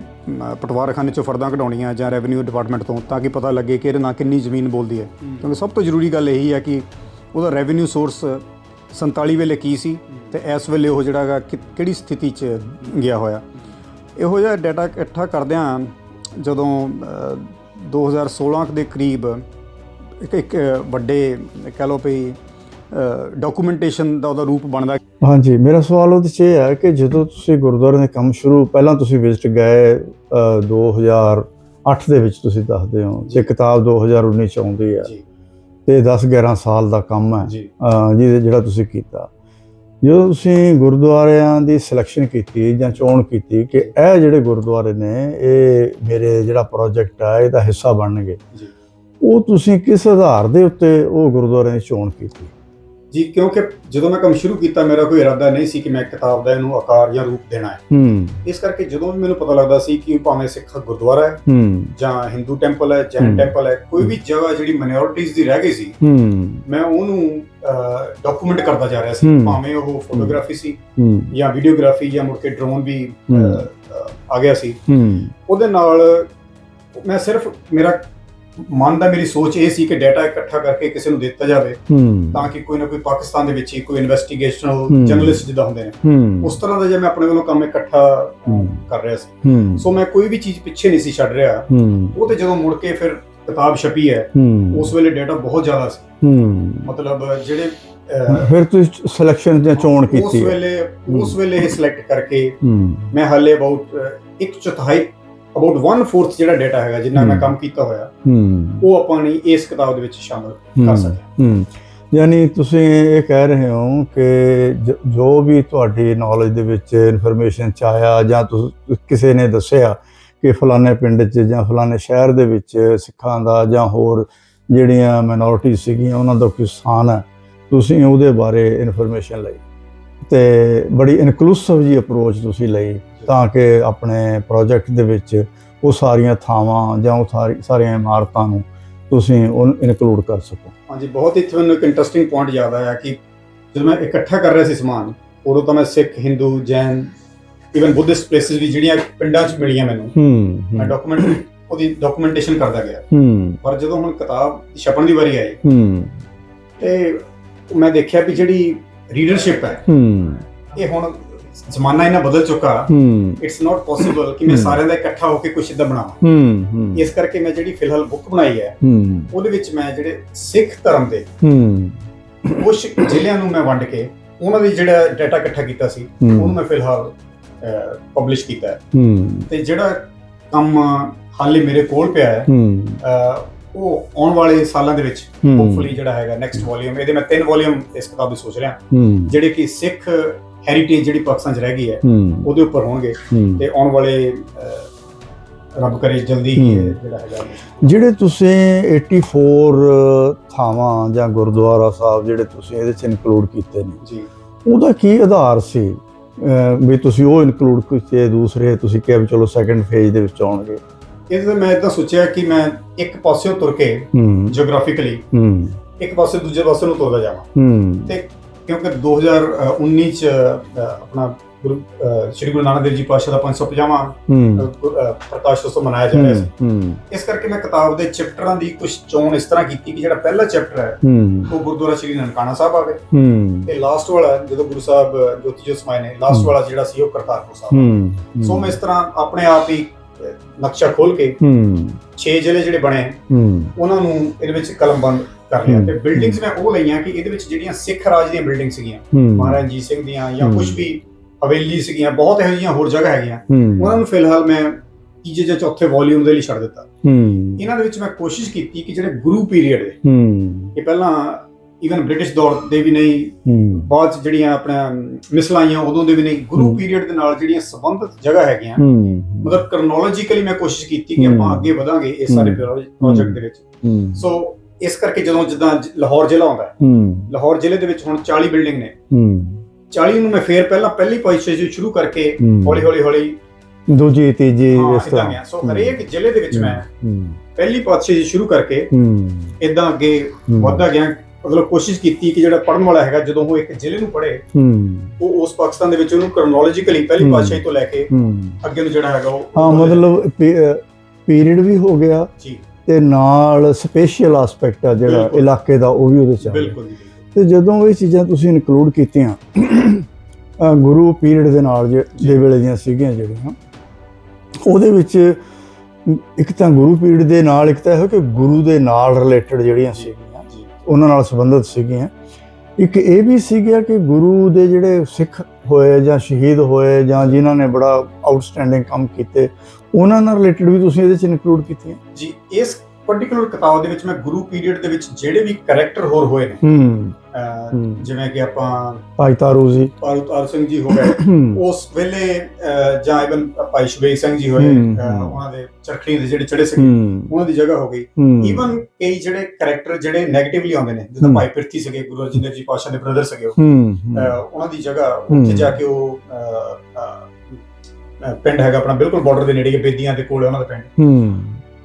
ਪਟਵਾਰਖਾਨੇ ਚੋਂ ਫਰਦਾਂ ਕਢਾਉਣੀਆਂ ਜਾਂ ਰੈਵਨਿਊ ਡਿਪਾਰਟਮੈਂਟ ਤੋਂ ਤਾਂ ਕਿ ਪਤਾ ਲੱਗੇ ਕਿ ਇਹਦੇ ਨਾਲ ਕਿੰਨੀ ਜ਼ਮੀਨ ਬੋਲਦੀ ਹੈ। ਕਿਉਂਕਿ ਸਭ ਤੋਂ ਜ਼ਰੂਰੀ ਗੱਲ ਇਹੀ ਹੈ ਕਿ ਉਹਦਾ ਰੈਵਨਿਊ ਸੋਰਸ 47 ਵੇਲੇ ਕੀ ਸੀ ਤੇ ਇਸ ਵੇਲੇ ਉਹ ਜਿਹੜਾ ਹੈਗਾ ਕਿ- ਕਿਹੜੀ ਸਥਿਤੀ 'ਚ ਗਿਆ ਹੋਇਆ। ਇਹੋ ਜਿਹਾ ਡਾਟਾ ਇਕੱਠਾ ਕਰਦਿਆਂ ਜਦੋਂ ਅ, 2016 ਦੇ ਕਰੀਬ ਇੱਕ ਇੱਕ ਵੱਡੇ ਕਹਿ ਲਓ ਵੀ ਡਾਕੂਮੈਂਟੇਸ਼ਨ ਦਾ ਉਹਦਾ ਰੂਪ ਬਣਦਾ ਹਾਂਜੀ ਮੇਰਾ ਸਵਾਲ ਉਹਦੇ 'ਚ ਇਹ ਹੈ ਕਿ ਜਦੋਂ ਤੁਸੀਂ ਗੁਰਦੁਆਰੇ ਦੇ ਕੰਮ ਸ਼ੁਰੂ ਪਹਿਲਾਂ ਤੁਸੀਂ ਵਿਜ਼ਿਟ ਗਏ ਅ, 2008 ਦੇ ਵਿੱਚ ਤੁਸੀਂ ਦੱਸਦੇ ਹੋ ਤੇ ਕਿਤਾਬ 2019 ਚ ਆਉਂਦੀ ਹੈ ਜੀ। ਤੇ 10 11 ਸਾਲ ਦਾ ਕੰਮ ਹੈ ਜੀ। ਜਿਹਦੇ ਜਿਹੜਾ ਤੁਸੀਂ ਕੀਤਾ। ਜਦੋਂ ਤੁਸੀਂ ਗੁਰਦੁਆਰਿਆਂ ਦੀ ਸਿਲੈਕਸ਼ਨ ਕੀਤੀ ਜਾਂ ਚੋਣ ਕੀਤੀ ਕਿ ਇਹ ਜਿਹੜੇ ਗੁਰਦੁਆਰੇ ਨੇ ਇਹ ਮੇਰੇ ਜਿਹੜਾ ਪ੍ਰੋਜੈਕਟ ਆ ਇਹਦਾ ਹਿੱਸਾ ਬਣਨਗੇ ਜੀ। ਉਹ ਤੁਸੀਂ ਕਿਸ ਆਧਾਰ ਦੇ ਉੱਤੇ ਉਹ ਗੁਰਦੁਆਰਿਆਂ ਦੀ ਚੋਣ ਕੀਤੀ? ਜੀ ਕਿਉਂਕਿ ਜਦੋਂ ਮੈਂ ਕੰਮ ਸ਼ੁਰੂ ਕੀਤਾ ਮੇਰਾ ਕੋਈ ਇਰਾਦਾ ਨਹੀਂ ਸੀ ਕਿ ਮੈਂ ਕਿਤਾਬ ਦਾ ਇਹਨੂੰ ਆਕਾਰ ਜਾਂ ਰੂਪ ਦੇਣਾ ਹੈ। ਹੂੰ। ਇਸ ਕਰਕੇ ਜਦੋਂ ਵੀ ਮੈਨੂੰ ਪਤਾ ਲੱਗਦਾ ਸੀ ਕਿ ਭਾਵੇਂ ਸਿੱਖ ਗੁਰਦੁਆਰਾ ਹੈ ਹੂੰ। ਜਾਂ ਹਿੰਦੂ ਟੈਂਪਲ ਹੈ ਜੈਨ। ਟੈਂਪਲ ਹੈ ਕੋਈ ਵੀ ਜਗ੍ਹਾ ਜਿਹੜੀ ਮਾਈਨੋਰਿਟੀਜ਼ ਦੀ ਰਹਿ ਗਈ ਸੀ ਹੂੰ। ਮੈਂ ਉਹਨੂੰ ਡਾਕੂਮੈਂਟ ਕਰਦਾ ਜਾ ਰਿਹਾ ਸੀ। ਭਾਵੇਂ ਉਹ ਫੋਟੋਗ੍ਰਾਫੀ ਸੀ ਹੂੰ। ਜਾਂ ਵੀਡੀਓਗ੍ਰਾਫੀ ਜਾਂ ਮੁੜ ਕੇ ਡਰੋਨ ਵੀ ਆ ਗਿਆ ਸੀ। ਹੂੰ। ਉਹਦੇ ਨਾਲ ਮੈਂ ਸਿਰਫ ਮੇਰਾ ਮਨ ਦਾ ਮੇਰੀ ਸੋਚ ਇਹ ਸੀ ਕਿ ਡਾਟਾ ਇਕੱਠਾ ਕਰਕੇ ਕਿਸੇ ਨੂੰ ਦਿੱਤਾ ਜਾਵੇ ਤਾਂ ਕਿ ਕੋਈ ਨਾ ਕੋਈ ਪਾਕਿਸਤਾਨ ਦੇ ਵਿੱਚ ਹੀ ਕੋਈ ਇਨਵੈਸਟੀਗੇਸ਼ਨਲ। ਜਰਨਲਿਸਟ ਜਿੱਦਾਂ ਹੁੰਦੇ ਨੇ। ਉਸ ਤਰ੍ਹਾਂ ਦਾ ਜੇ ਮੈਂ ਆਪਣੇ ਵੱਲੋਂ ਕੰਮ ਇਕੱਠਾ। ਕਰ ਰਿਹਾ ਸੀ। ਸੋ ਮੈਂ ਕੋਈ ਵੀ ਚੀਜ਼ ਪਿੱਛੇ ਨਹੀਂ ਸੀ ਛੱਡ ਰਿਹਾ। ਉਹ ਤੇ ਜਦੋਂ ਮੁੜ ਕੇ ਫਿਰ ਕਿਤਾਬ ਛਪੀ ਹੈ ਉਸ ਵੇਲੇ ਡਾਟਾ ਬਹੁਤ ਜ਼ਿਆਦਾ ਸੀ। ਮਤਲਬ ਜਿਹੜੇ ਫਿਰ ਤੁਸੀਂ ਸਿਲੈਕਸ਼ਨ ਜਾਂ ਚੋਣ ਉਸ ਕੀਤੀ ਹੈ? ਵੇਲੇ ਉਸ ਵੇਲੇ ਸਿਲੈਕਟ ਕਰਕੇ ਮੈਂ ਹਾਲੇ ਅਬਾਊਟ ਇੱਕ ਚੌਥਾਈ ਅਬਾਊਟ 1/4 ਜਿਹੜਾ ਡਾਟਾ ਹੈਗਾ ਜਿੰਨਾ ਮੈਂ। ਕੰਮ ਕੀਤਾ ਹੋਇਆ ਹੂੰ। ਉਹ ਆਪਾਂ ਨੇ ਇਸ ਕਿਤਾਬ ਦੇ ਵਿੱਚ ਸ਼ਾਮਲ ਕਰ ਸਕਿਆ। ਹੂੰ। ਯਾਨੀ ਤੁਸੀਂ ਇਹ ਕਹਿ ਰਹੇ ਹੋ ਕਿ ਜ- ਵੀ ਤੁਹਾਡੀ ਨੌਲੇਜ ਦੇ ਵਿੱਚ ਇਨਫੋਰਮੇਸ਼ਨ ਚ ਆਇਆ ਜਾਂ ਤੁਸੀਂ ਕਿਸੇ ਨੇ ਦੱਸਿਆ ਕਿ ਫਲਾਣੇ ਪਿੰਡ 'ਚ ਜਾਂ ਫਲਾਣੇ ਸ਼ਹਿਰ ਦੇ ਵਿੱਚ ਸਿੱਖਾਂ ਦਾ ਜਾਂ ਹੋਰ ਜਿਹੜੀਆਂ ਮਿਨੋਰਿਟੀ ਸੀਗੀਆਂ ਉਹਨਾਂ ਦਾ ਕੋਈ ਸਥਾਨ ਹੈ ਤੁਸੀਂ ਉਹਦੇ ਬਾਰੇ ਇਨਫੋਰਮੇਸ਼ਨ ਲਈ। ਤੇ ਬੜੀ ਇਨਕਲੂਸਿਵ ਜੀ ਅਪਰੋਚ ਤੁਸੀਂ ਲਈ ਤਾਂ ਕਿ ਆਪਣੇ ਪ੍ਰੋਜੈਕਟ ਦੇ ਵਿੱਚ ਉਹ ਸਾਰੀਆਂ ਥਾਵਾਂ ਜਾਂ ਉਹ ਸਾਰੀ ਸਾਰੀਆਂ ਇਮਾਰਤਾਂ ਨੂੰ ਤੁਸੀਂ ਉਹ ਇਨਕਲੂਡ ਕਰ ਸਕੋ। ਹਾਂਜੀ ਬਹੁਤ ਇੱਥੇ ਮੈਨੂੰ ਇੱਕ ਇੰਟਰਸਟਿੰਗ ਪੁਆਇੰਟ ਯਾਦ ਆਇਆ ਕਿ ਜਦੋਂ ਮੈਂ ਇਕੱਠਾ ਕਰ ਰਿਹਾ ਸੀ ਸਮਾਨ ਉਦੋਂ ਤਾਂ ਮੈਂ Sikh Hindu Jain even Buddhist places ਵੀ ਜਿਹੜੀਆਂ ਪਿੰਡਾਂ 'ਚ ਮਿਲੀਆਂ ਮੈਨੂੰ ਹੂੰ ਮੈਂ ਡਾਕੂਮੈਂਟ ਉਹਦੀ ਡਾਕੂਮੈਂਟੇਸ਼ਨ ਕਰਦਾ ਗਿਆ। ਹੂੰ। ਪਰ ਜਦੋਂ ਹੁਣ ਕਿਤਾਬ ਛਪਣ ਦੀ ਵਾਰੀ ਆਈ ਹੂੰ। ਤੇ ਮੈਂ ਦੇਖਿਆ ਵੀ ਜਿਹੜੀ ਰੀਡਰਸ਼ਿਪ ਹੈ। ਹੂੰ। ਇਹ ਹੁਣ ਜ਼ਮਾਨਾ ਇਹਨਾਂ ਬਦਲ ਚੁੱਕਾ ਹੂੰ। ਇਟਸ ਨਾਟ ਪੋਸੀਬਲ ਕਿ ਮੈਂ। ਸਾਰਿਆਂ ਦਾ ਇਕੱਠਾ ਹੋ ਕੇ ਕੁਝ ਇਦਾਂ ਬਣਾਵਾਂ। ਹੂੰ ਹੂੰ। ਇਸ ਕਰਕੇ ਮੈਂ ਜਿਹੜੀ ਫਿਲਹਾਲ ਬੁੱਕ ਬਣਾਈ ਹੈ ਹੂੰ। ਉਹਦੇ ਵਿੱਚ ਮੈਂ ਜਿਹੜੇ ਸਿੱਖ ਧਰਮ ਦੇ ਹੂੰ। ਕੁਝ ਜ਼ਿਲ੍ਹਿਆਂ ਨੂੰ ਮੈਂ ਵੰਡ ਕੇ ਉਹਨਾਂ ਦੀ ਜਿਹੜਾ ਡਾਟਾ ਇਕੱਠਾ ਕੀਤਾ ਸੀ ਉਹਨੂੰ ਮੈਂ ਫਿਲਹਾਲ ਪਬਲਿਸ਼ ਕੀਤਾ ਹੈ। ਹੂੰ। ਤੇ ਜਿਹੜਾ ਕੰਮ ਹਾਲੇ ਮੇਰੇ ਕੋਲ ਪਿਆ ਹੈ ਉਹ ਆਉਣ ਵਾਲੇ ਸਾਲਾਂ ਦੇ ਵਿੱਚ। ਹੋਪਫੁਲੀ ਜਿਹੜਾ ਹੈਗਾ ਨੈਕਸਟ ਵੋਲੀਅਮ ਇਹਦੇ ਮੈਂ ਤਿੰਨ ਵੋਲੀਅਮ ਇਸ ਕਿਤਾਬ ਦੀ ਸੋਚ ਰਿਹਾ। ਜਿਹੜੇ ਕਿ ਸਿੱਖ ਹੈਰੀਟੇਜ ਜਿਹੜੀ ਪਾਕਿਸਤਾਨ 'ਚ ਰਹਿ ਗਈ ਹੈ ਉਹਦੇ ਉੱਪਰ ਹੋਣਗੇ। ਤੇ ਆਉਣ ਵਾਲੇ ਰੱਬ ਕਰੇ ਜਲਦੀ ਹੀ। ਜਿਹੜਾ ਹੈਗਾ ਜਿਹੜੇ ਤੁਸੀਂ 84 ਥਾਵਾਂ ਜਾਂ ਗੁਰਦੁਆਰਾ ਸਾਹਿਬ ਜਿਹੜੇ ਤੁਸੀਂ ਇਹਦੇ ਚ ਇਨਕਲੂਡ ਕੀਤੇ ਨੇ ਜੀ। ਉਹਦਾ ਕੀ ਆਧਾਰ ਸੀ? ਵੀ ਤੁਸੀਂ ਉਹ ਇਨਕਲੂਡ ਕੀਤੇ ਦੂਸਰੇ ਤੁਸੀਂ ਕਿਹਾ ਚਲੋ ਸੈਕੰਡ ਫੇਜ਼ ਦੇ ਵਿੱਚ ਆਉਣਗੇ। ਇਹਦੇ ਤੇ ਮੈਂ ਇਦਾਂ ਸੋਚਿਆ ਕਿ ਮੈਂ ਇੱਕ ਪਾਸਿਓਂ ਤੁਰ ਕੇ ਹੂੰ। ਜੀਓਗ੍ਰਾਫਿਕਲੀ ਹੂੰ। ਇੱਕ ਪਾਸੇ ਦੂਜੇ ਪਾਸੇ ਨੂੰ ਤੁਰਦਾ ਜਾਵਾਂ। ਹੂੰ। ਤੇ ਕਿਉਂਕਿ 2019 ਚ ਅ, ਆਪਣਾ ਗੁਰੂ ਅ, ਸ਼੍ਰੀ ਗੁਰੂ ਨਾਨਕ ਦੇਵ ਜੀ ਪਾਤਸ਼ਾਹ ਦਾ 550ਵਾਂ ਹੂੰ। ਪ੍ਰਕਾਸ਼ ਉਤਸਵ ਮਨਾਇਆ ਜਾ ਰਿਹਾ ਸੀ। ਹੂੰ। ਇਸ ਕਰਕੇ ਮੈਂ ਕਿਤਾਬ ਦੇ ਚੈਪਟਰਾਂ ਦੀ ਕੁਝ ਚੋਣ ਇਸ ਤਰ੍ਹਾਂ ਕੀਤੀ ਕਿ ਜਿਹੜਾ ਪਹਿਲਾ ਚੈਪਟਰ ਹੈ ਹੂੰ। ਉਹ ਗੁਰਦੁਆਰਾ ਸ਼੍ਰੀ ਨਨਕਾਣਾ ਸਾਹਿਬ ਆਵੇ ਹੂੰ। ਤੇ ਲਾਸਟ ਵਾਲਾ ਜਦੋਂ ਗੁਰੂ ਸਾਹਿਬ ਜੋਤੀ ਜੋਤ ਸਮਾਏ ਨੇ ਲਾਸਟ। ਵਾਲਾ ਜਿਹੜਾ ਸੀ ਉਹ ਕਰਤਾਰਪੁਰ ਸਾਹਿਬ ਹੂੰ। ਸੋ ਮੈਂ ਇਸ ਤਰ੍ਹਾਂ ਆਪਣੇ ਆਪ ਹੀ ਨਕਸ਼ਾ ਖੋਲ ਕੇ ਹੂੰ। 6 ਜ਼ਿਲ੍ਹੇ ਜਿਹੜੇ ਬਣੇ ਹੂੰ। ਉਹਨਾਂ ਨੂੰ ਇਹਦੇ ਵਿੱਚ ਕਲਮਬੰਦ ਕਰ ਲਿਆ। ਤੇ ਬਿਲਡਿੰਗਸ ਮੈਂ ਉਹ ਲਈਆਂ ਕਿ ਇਹਦੇ ਵਿੱਚ ਜਿਹੜੀਆਂ ਸਿੱਖ ਰਾਜ ਦੀਆਂ ਬਿਲਡਿੰਗ ਸੀਗੀਆਂ ਮਹਾਰਾਜਾ ਰਣਜੀਤ ਸਿੰਘ ਦੀਆਂ ਜਾਂ। ਕੁਝ ਵੀ ਹਵੇਲੀ ਸੀਗੀਆਂ ਬਹੁਤ ਇਹੋ ਜਿਹੀਆਂ ਹੋਰ ਜਗ੍ਹਾ ਹੈਗੀਆਂ। ਉਹਨਾਂ ਨੂੰ ਫਿਲਹਾਲ ਮੈਂ ਤੀਜੇ ਜਾਂ ਚੌਥੇ ਵੋਲਿਊਮ ਦੇ ਲਈ ਛੱਡ ਦਿੱਤਾ। ਹੂੰ। ਇਹਨਾਂ ਦੇ ਵਿੱਚ ਮੈਂ ਕੋਸ਼ਿਸ਼ ਕੀਤੀ ਕਿ ਜਿਹੜੇ ਗੁਰੂ ਪੀਰੀਅਡ ਦੇ ਹੂੰ। ਇਹ ਪਹਿਲਾਂ ਇਵਨ ਬ੍ਰਿਟਿਸ਼ ਦੌਰ ਦੇ ਵੀ ਨਹੀਂ 'ਚ ਜਿਹੜੀਆਂ ਆਪਣਾ ਮਿਸਲਾਂ ਆਈਆਂ ਉਦੋਂ ਦੇ ਵੀ ਨਹੀਂ ਗੁਰੂ। ਪੀਰੀਅਡ ਦੇ ਨਾਲ ਜਿਹੜੀਆਂ ਸੰਬੰਧਿਤ ਜਗ੍ਹਾ ਹੈਗੀਆਂ ਮਤਲਬ ਕ੍ਰੋਨੋਲੋਜੀਕਲੀ ਮੈਂ ਕੋਸ਼ਿਸ਼ ਕੀਤੀ ਕਿ। ਆਪਾਂ ਅੱਗੇ ਵਧਾਂਗੇ ਇਸ ਸਾਰੇ। ਪ੍ਰੋਜੈਕਟ ਦੇ ਵਿੱਚ। ਸੋ ਇਸ ਕਰਕੇ ਜਦੋਂ ਜਿੱਦਾਂ ਲਾਹੌਰ ਜ਼ਿਲ੍ਹਾ ਆਉਂਦਾ ਲਾਹੌਰ ਜ਼ਿਲ੍ਹੇ ਦੇ ਵਿੱਚ ਹੁਣ 40 ਬਿਲਡਿੰਗ ਨੇ। ਹੂੰ। 40 ਨੂੰ ਮੈਂ ਫੇਰ ਪਹਿਲਾਂ ਪਹਿਲੀ ਪੋਜੀਸ਼ਨ ਸ਼ੁਰੂ ਕਰਕੇ। ਹੌਲੀ ਹੌਲੀ ਹੌਲੀ ਦੂਜੀ ਤੀਜੀ ਇਸ ਤਰ੍ਹਾਂ। ਸੋ ਹਰੇਕ ਜ਼ਿਲ੍ਹੇ ਦੇ ਵਿੱਚ ਮੈਂ ਪਹਿਲੀ ਤੋਂ ਸ਼ੁਰੂ ਕਰਕੇ ਇਦਾਂ ਅੱਗੇ। ਵਧਦਾ ਗਿਆ। ਮਤਲਬ ਕੋਸ਼ਿਸ਼ ਕੀਤੀ ਕਿ ਜਿਹੜਾ ਪੜਨ ਵਾਲਾ ਹੈਗਾ ਜਦੋਂ ਉਹ ਇੱਕ ਜ਼ਿਲ੍ਹੇ ਨੂੰ ਪੜ੍ਹੇ ਹੂੰ ਉਹ ਉਸ ਪਾਕਿਸਤਾਨ ਦੇ ਵਿੱਚ ਉਹਨੂੰ ਕ੍ਰੋਨੋਲੋਜੀਕਲੀ ਪਹਿਲੀ। ਪਾਤਸ਼ਾਹੀ ਤੋਂ ਲੈ ਕੇ ਹੂੰ ਅੱਗੇ ਨੂੰ ਜਿਹੜਾ ਹੈਗਾ ਉਹ ਹਾਂ ਮਤਲਬ ਪੀਰੀਅਡ ਵੀ ਹੋ ਗਿਆ ਜੀ ਤੇ ਨਾਲ ਸਪੈਸ਼ਲ ਐਸਪੈਕਟ ਆ ਜਿਹੜਾ। ਇਲਾਕੇ ਦਾ ਉਹ ਵੀ ਉਹਦੇ ਚ ਆ। ਬਿਲਕੁਲ ਜੀ। ਤੇ ਜਦੋਂ ਇਹ ਚੀਜ਼ਾਂ ਤੁਸੀਂ ਇਨਕਲੂਡ ਕੀਤੀਆਂ ਗੁਰੂ ਪੀਰੀਅਡ ਦੇ ਨਾਲ ਦੇ ਵੇਲੇ ਦੀਆਂ ਸੀਗੀਆਂ ਜਿਹੜੀਆਂ ਉਹਦੇ ਵਿੱਚ ਇੱਕ ਤਾਂ ਗੁਰੂ ਪੀਰੀਅਡ ਦੇ ਨਾਲ ਇੱਕ ਤਾਂ ਇਹ ਕਿ ਗੁਰੂ ਦੇ ਨਾਲ ਰਿਲੇਟਡ ਜਿਹੜੀਆਂ ਜੀ ਉਹਨਾਂ ਨਾਲ ਸੰਬੰਧਿਤ ਸੀਗੀਆਂ। ਇੱਕ ਇਹ ਵੀ ਸੀਗਾ ਕਿ ਗੁਰੂ ਦੇ ਜਿਹੜੇ ਸਿੱਖ ਹੋਏ ਜਾਂ ਸ਼ਹੀਦ ਹੋਏ ਜਾਂ ਜਿਨ੍ਹਾਂ ਨੇ ਬੜਾ ਆਊਟਸਟੈਂਡਿੰਗ ਕੰਮ ਕੀਤੇ ਉਹਨਾਂ ਨਾਲ ਰਿਲੇਟਡ ਵੀ ਤੁਸੀਂ ਇਹਦੇ ਚ ਇਨਕਲੂਡ ਕੀਤੀਆਂ। ਜੀ ਇਸ ਪਾਰਟਿਕੂਲਰ ਕਿਤਾਬ ਦੇ ਵਿੱਚ ਮੈਂ ਗੁਰੂ ਪੀਰੀਅਡ ਦੇ ਵਿੱਚ ਜਿਹੜੇ ਵੀ ਕੈਰੈਕਟਰ ਹੋਰ ਹੋਏ ਨੇ ਹੂੰ। ਅਹ, ਹੂੰ। ਜਿਵੇਂ ਕਿ ਆਪਾਂ ਭਾਈ ਤਾਰੂ ਜੀ ਪਾਰੂਤਾਰ ਸਿੰਘ ਜੀ ਹੋ ਗਏ ਉਸ ਵੇਲੇ ਅਹ, ਜਾਂ ਇਵਨ ਭਾਈ ਸ਼ਬੇਗ ਸਿੰਘ ਜੀ ਹੋਏ ਹੂੰ, ਅਹ, ਹੂੰ। ਉਹਨਾਂ ਦੇ ਚਰਖੜੀ ਦੇ ਜਿਹੜੇ ਚੜੇ ਸੀ ਹੂੰ ਉਹਨਾਂ ਦੀ ਜਗ੍ਹਾ ਹੋ ਗਈ ਹੂੰ ਈਵਨ ਕਈ ਜਿਹੜੇ ਕੈਰੈਕਟਰ ਜਿਹੜੇ 네ਗੇਟਿਵਲੀ ਆਉਂਦੇ ਨੇ ਜਿੱਦਾਂ ਹੂੰ। ਭਾਈ ਪਿਰਥੀ ਸੀਗੇ ਗੁਰੂ ਅਰਜਨ ਦੇਵ ਜੀ ਪਾਸ਼ਾ ਦੇ ਬ੍ਰਦਰ ਸੀਗੇ ਉਹ। ਹੂੰ ਅਹ, ਉਹਨਾਂ ਦੀ ਜਗ੍ਹਾ ਹੂੰ। ਉੱਥੇ ਜਾ ਕੇ ਉਹ ਅਹ, ਅਹ, ਅਹ, ਪਿੰਡ ਹੈਗਾ ਆਪਣਾ ਬਿਲਕੁਲ ਬਾਰਡਰ ਦੇ ਨੇੜੇ ਹੀ, ਬੇਦੀਆਂ ਦੇ ਕੋਲ ਹੈ ਉਹਨਾਂ ਦਾ ਪਿੰਡ ਹੂੰ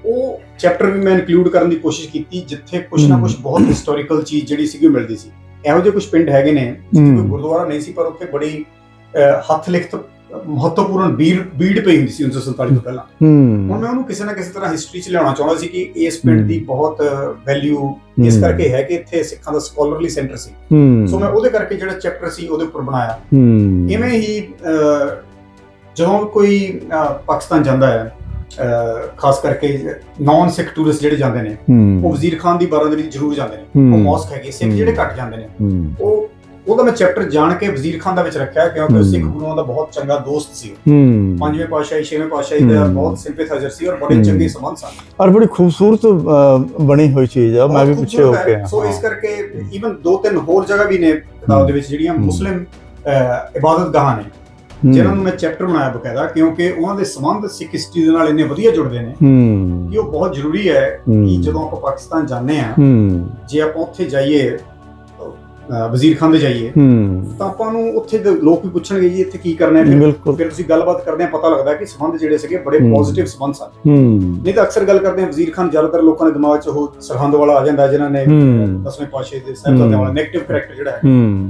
ਉਹ ਚੈਪਟਰ ਵੀ ਮੈਂ ਇਨਕਲੂਡ ਕਰਨ ਦੀ ਕੋਸ਼ਿਸ਼ ਕੀਤੀ ਜਿੱਥੇ ਕੁਝ ਨਾ। ਕੁਝ ਬਹੁਤ ਹਿਸਟੋਰੀਕਲ ਚੀਜ਼ ਜਿਹੜੀ ਸੀਗੀ ਮਿਲਦੀ ਸੀ। ਇਹੋ ਜਿਹੇ ਕੁਝ ਪਿੰਡ ਹੈਗੇ ਨੇ ਜਿੱਥੇ ਗੁਰਦੁਆਰਾ ਨਹੀਂ ਸੀ ਪਰ ਉੱਥੇ ਬੜੀ ਹੱਥ ਲਿਖਤ ਮਹੱਤਵਪੂਰਨ ਬੀੜ ਬੀੜ ਪਈ ਹੁੰਦੀ ਸੀ 1947 ਤੋਂ ਪਹਿਲਾਂ। ਹੁਣ ਮੈਂ ਉਹਨੂੰ ਕਿਸੇ ਨਾ ਕਿਸੇ ਤਰ੍ਹਾਂ ਹਿਸਟਰੀ 'ਚ ਲਿਆਉਣਾ ਚਾਹੁੰਦਾ ਸੀ ਕਿ ਇਸ ਪਿੰਡ। ਦੀ ਬਹੁਤ ਵੈਲਿਊ ਇਸ। ਕਰਕੇ ਹੈ ਕਿ ਇੱਥੇ ਸਿੱਖਾਂ ਦਾ ਸਕਾਲਰਲੀ ਸੈਂਟਰ ਸੀ। ਸੋ ਮੈਂ ਉਹਦੇ ਕਰਕੇ ਜਿਹੜਾ ਚੈਪਟਰ ਸੀ ਉਹਦੇ ਉੱਪਰ ਬਣਾਇਆ। ਇਵੇਂ ਹੀ ਜਦੋਂ ਕੋਈ ਪਾਕਿਸਤਾਨ ਜਾਂਦਾ ਹੈ ਖਾਸ ਕਰਕੇ ਨਾਨ ਸਿੱਖ ਟੂਰਿਸਟ ਜਿਹੜੇ ਜਾਂਦੇ ਨੇ ਉਹ ਵਜ਼ੀਰ ਖਾਨ ਦੀ ਬਾਰਾਂ ਦੇ ਵਿੱਚ ਜ਼ਰੂਰ ਜਾਂਦੇ ਨੇ। ਉਹ ਮੌਸਕ ਹੈਗੇ ਸਿੱਖ। ਜਿਹੜੇ ਘੱਟ ਜਾਂਦੇ ਨੇ ਉਹ ਉਹਦਾ ਮੈਂ ਚੈਪਟਰ ਜਾਣ ਕੇ ਵਜ਼ੀਰ ਖਾਨ ਦਾ ਵਿੱਚ ਰੱਖਿਆ ਕਿਉਂਕਿ ਉਹ। ਸਿੱਖ ਗੁਰੂਆਂ ਦਾ ਬਹੁਤ ਚੰਗਾ ਦੋਸਤ ਸੀ ਪੰਜਵੇਂ ਪਾਤਸ਼ਾਹੀ ਛੇਵੇਂ ਪਾਤਸ਼ਾਹੀ ਦਾ। ਬਹੁਤ ਸਿੰਪੈਥਾਈਜ਼ਰ ਸੀ ਔਰ ਬੜੇ। ਚੰਗੇ ਸੰਬੰਧ ਸਨ ਔਰ ਬੜੀ ਖੂਬਸੂਰਤ ਬਣੀ ਹੋਈ ਚੀਜ਼ ਆ ਮੈਂ ਵੀ ਪਿੱਛੇ ਹੋ ਕੇ। ਸੋ ਇਸ ਕਰਕੇ ਈਵਨ ਦੋ ਤਿੰਨ ਹੋਰ ਜਗ੍ਹਾ ਵੀ ਨੇ ਕਿਤਾਬ ਦੇ ਵਿੱਚ ਜਿਹੜੀਆਂ। ਮੁਸਲਿਮ ਅਹ, ਇਬਾਦਤਗਾਹਾਂ ਨੇ। ਜਿਨ੍ਹਾਂ ਨੂੰ ਮੈਂ ਚੈਪਟਰ ਬਣਾਇਆ ਬਕਾਇਦਾ ਕਿਉਂਕਿ ਉਹਨਾਂ ਦੇ ਸੰਬੰਧ ਸਿੱਖ ਹਿਸਟਰੀ ਦੇ ਨਾਲ ਇੰਨੇ ਵਧੀਆ ਜੁੜਦੇ ਨੇ ਹੂੰ। ਕਿ ਉਹ ਬਹੁਤ ਜ਼ਰੂਰੀ ਹੈ। ਕਿ ਜਦੋਂ ਆਪਾਂ ਪਾਕਿਸਤਾਨ ਜਾਂਦੇ ਆ ਹੂੰ। ਜੇ ਆਪਾਂ ਉੱਥੇ ਜਾਈਏ ਵਜ਼ੀਰ ਖਾਨ ਦੇ ਜਾਈਏ ਤਾਂ ਆਪਾਂ ਨੂੰ ਉੱਥੇ ਦੇ ਲੋਕ ਵੀ ਪੁੱਛਣਗੇ ਜੀ ਇੱਥੇ ਕੀ ਕਰਨਾ ਹੈ ਫਿਰ ਤੁਸੀਂ ਗੱਲਬਾਤ ਕਰਦੇ ਆ ਪਤਾ ਲੱਗਦਾ ਕਿ ਸੰਬੰਧ ਜਿਹੜੇ ਸੀਗੇ ਬੜੇ। ਪੋਜ਼ਿਟਿਵ ਸੰਬੰਧ ਸਨ ਨਹੀਂ ਤਾਂ ਅਕਸਰ ਗੱਲ ਕਰਦੇ ਆ ਵਜ਼ੀਰ ਖਾਨ ਜ਼ਿਆਦਾਤਰ ਲੋਕਾਂ ਦੇ ਦਿਮਾਗ 'ਚ ਉਹ ਸਰਹੰਦ ਵਾਲਾ ਆ ਜਾਂਦਾ ਜਿਨ੍ਹਾਂ ਨੇ। ਦਸਵੇਂ ਪਾਤਸ਼ਾਹ ਦੇ ਸਾਹਿਬਜ਼ਾਦਿਆਂ ਹਮ। ਵਾਲਾ 네ਗੇਟਿਵ ਕੈਰੈਕਟਰ ਜਿਹੜਾ ਹੈ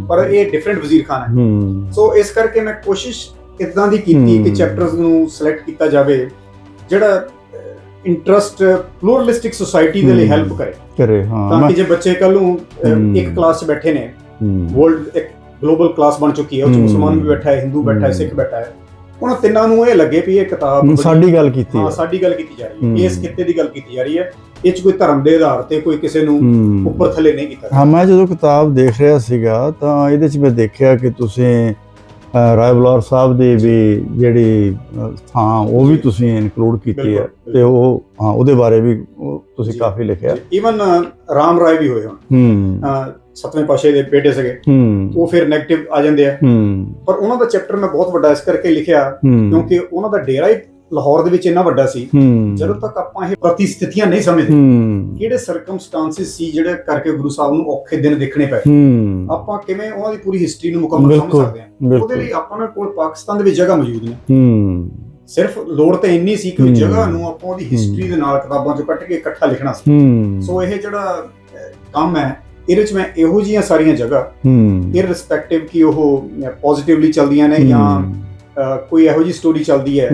ਪਰ ਇਹ ਡਿਫਰੈਂਟ ਵਜ਼ੀਰ ਖਾਨ ਹੈ ਸੋ ਇਸ ਕਰਕੇ ਮੈਂ ਕੋਸ਼ਿਸ਼ ਇਦਾਂ ਦੀ ਕੀਤੀ ਕਿ। ਚੈਪਟਰਸ ਨੂੰ ਸਿਲੈਕਟ ਕੀਤਾ ਜਾਵੇ ਜਿਹੜਾ ਇੰਟਰਸਟ ਪਲੂਰਲਿਸਟਿਕ ਸੋਸਾਇਟੀ ਦੇ ਲਈ। ਹੈਲਪ ਕਰੇ ਕਰੇ ਹਾਂ ਤਾਂ ਕਿ ਜੇ ਬੱਚੇ ਕੱਲ ਨੂੰ। ਇੱਕ ਕਲਾਸ 'ਚ ਬੈਠੇ ਨੇ ਵਰਲਡ ਇੱਕ ਗਲੋਬਲ ਕਲਾਸ ਬਣ ਚੁੱਕੀ ਹੈ ਉਹ 'ਚ। ਮੁਸਲਮਾਨ ਵੀ ਬੈਠਾ ਹੈ ਹਿੰਦੂ ਬੈਠਾ ਹੈ। ਸਿੱਖ ਬੈਠਾ ਹੈ ਉਹਨਾਂ ਤਿੰਨਾਂ ਨੂੰ ਇਹ ਲੱਗੇ ਵੀ ਇਹ ਕਿਤਾਬ ਸਾਡੀ ਗੱਲ ਕੀਤੀ ਹਾਂ ਹੈ ਸਾਡੀ ਗੱਲ ਕੀਤੀ ਜਾ ਰਹੀ। ਹੈ ਇਸ ਕਿੱਤੇ ਦੀ ਗੱਲ ਕੀਤੀ ਜਾ ਰਹੀ ਹੈ ਇਹ 'ਚ ਕੋਈ ਧਰਮ ਦੇ ਆਧਾਰ ਤੇ ਕੋਈ ਕਿਸੇ ਨੂੰ ਉੱਪਰ ਥੱਲੇ ਨਹੀਂ ਕੀਤਾ ਹਾਂ ਮੈਂ ਜਦੋਂ ਕਿਤਾਬ ਦੇਖ ਰਿਹਾ ਸੀਗਾ ਤਾਂ ਇਹਦੇ ਚ ਮੈਂ ਦੇਖਿਆ ਕਿ ਤੁਸੀਂ ਰਾਏ ਬਲੌਰ ਸਾਹਿਬ ਦੀ ਵੀ ਜਿਹੜੀ ਥਾਂ ਉਹ ਵੀ। ਤੁਸੀਂ ਇਨਕਲੂਡ ਕੀਤੀ ਹੈ ਤੇ ਉਹ ਹਾਂ ਉਹਦੇ ਬਾਰੇ ਵੀ ਤੁਸੀਂ। ਕਾਫੀ ਲਿਖਿਆ। ਈਵਨ ਰਾਮ ਰਾਏ ਵੀ ਹੋਏ ਹੁਣ। ਹੂੰ। ਸੱਤਵੇਂ ਪਾਸ਼ੇ ਦੇ ਬੇਟੇ ਸੀਗੇ। ਹੂੰ। ਉਹ ਫਿਰ 네ਗੇਟਿਵ ਆ ਜਾਂਦੇ ਆ। ਹੂੰ। ਪਰ ਉਹਨਾਂ ਦਾ ਚੈਪਟਰ ਮੈਂ ਬਹੁਤ ਵੱਡਾ ਇਸ ਕਰਕੇ ਲਿਖਿਆ ਕਿਉਂਕਿ ਉਹਨਾਂ ਦਾ ਡੇਰਾ ਹੀ ਲਾਹੌਰ ਦੇ ਵਿੱਚ ਇੰਨਾ ਵੱਡਾ ਸੀ ਹੂੰ। ਜਦੋਂ ਤੱਕ ਆਪਾਂ ਇਹ ਪ੍ਰਤੀਸਥਿਤੀਆਂ ਨਹੀਂ ਸਮਝਦੇ ਹੂੰ। ਕਿਹੜੇ ਸਰਕਮਸਟੈਂਸਸ ਸੀ ਜਿਹੜੇ ਕਰਕੇ ਗੁਰੂ ਸਾਹਿਬ ਨੂੰ ਔਖੇ ਦਿਨ ਦੇਖਣੇ ਪਏ? ਹੂੰ। ਆਪਾਂ ਕਿਵੇਂ ਉਹਨਾਂ ਦੀ ਪੂਰੀ ਹਿਸਟਰੀ ਨੂੰ ਮੁਕੰਮਲ ਸਮਝ ਸਕਦੇ ਹਾਂ? ਉਹਦੇ ਲਈ ਆਪਾਂ ਕੋਲ ਪਾਕਿਸਤਾਨ ਦੇ ਵਿੱਚ ਜਗ੍ਹਾ ਮੌਜੂਦ ਨੇ। ਹੂੰ। ਸਿਰਫ ਲੋੜ ਤਾਂ ਇੰਨੀ ਸੀ ਕਿ ਉਹ ਹੂੰ। ਜਗ੍ਹਾ ਨੂੰ ਆਪਾਂ ਉਹਦੀ ਹਿਸਟਰੀ ਦੇ ਨਾਲ ਕਿਤਾਬਾਂ ਚੋਂ ਕੱਢ ਕੇ ਇਕੱਠਾ ਲਿਖਣਾ ਸੀ। ਹੂੰ। ਸੋ ਇਹ ਜਿਹੜਾ ਅਹ, ਕੰਮ ਹੈ ਇਹਦੇ ਵਿੱਚ ਮੈਂ ਇਹੋ ਜੀਆਂ ਸਾਰੀਆਂ ਜਗ੍ਹਾ ਹੂੰ। ਇਰਰਿਸਪੈਕਟਿਵ ਕਿ ਉਹ ਪੋਜ਼ਿਟਿਵਲੀ ਚੱਲਦੀਆਂ ਨੇ ਜਾਂ ਕੋਈ ਇਹੋ ਜੀ ਸਟੋਰੀ ਚੱਲਦੀ ਹੈ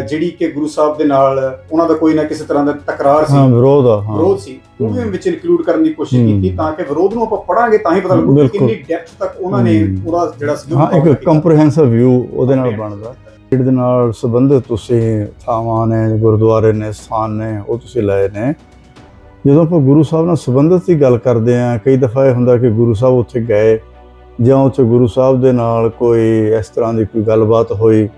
ਜਿਹੜੀ ਕਿ ਗੁਰੂ ਸਾਹਿਬ ਦੇ ਨਾਲ ਉਹਨਾਂ ਦਾ ਕੋਈ ਨਾ ਕਿਸੇ ਤਰ੍ਹਾਂ ਦਾ ਟਕਰਾਰ ਸੀ ਹਾਂ ਵਿਰੋਧ ਹਾਂ ਵਿਰੋਧ ਸੀ ਉਹ ਵੀ। ਵਿੱਚ ਇਨਕਲੂਡ ਕਰਨ ਦੀ ਕੋਸ਼ਿਸ਼। ਕੀਤੀ ਤਾਂ ਕਿ ਵਿਰੋਧ ਨੂੰ ਆਪਾਂ ਪੜਾਂਗੇ ਤਾਂ ਹੀ ਪਤਾ ਲੱਗੂ। ਕਿੰਨੀ ਡੈਪਥ ਤੱਕ ਉਹਨਾਂ ਨੇ। ਉਹਦਾ ਜਿਹੜਾ ਸੀ ਹਾਂ ਇੱਕ। ਕੰਪਰੀਹੈਂਸਿਵ ਵਿਊ ਉਹਦੇ ਨਾਲ। ਬਣਦਾ ਇਹਦੇ ਨਾਲ ਸੰਬੰਧਿਤ ਤੁਸੀਂ ਥਾਵਾਂ ਨੇ ਗੁਰਦੁਆਰੇ ਨੇ ਸਥਾਨ ਨੇ ਉਹ ਤੁਸੀਂ ਲਏ ਨੇ ਜਦੋਂ ਆਪਾਂ ਗੁਰੂ ਸਾਹਿਬ ਨਾਲ ਸੰਬੰਧਿਤ ਦੀ ਗੱਲ ਕਰਦੇ ਆ ਕਈ ਦਫਾ ਇਹ ਹੁੰਦਾ ਕਿ ਗੁਰੂ ਸਾਹਿਬ ਉੱਥੇ ਗਏ ਜਾਂ ਉੱਥੇ ਗੁਰੂ ਸਾਹਿਬ ਦੇ ਨਾਲ ਕੋਈ ਇਸ ਤਰ੍ਹਾਂ ਦੀ ਕੋਈ ਗੱਲਬਾਤ ਹੋਈ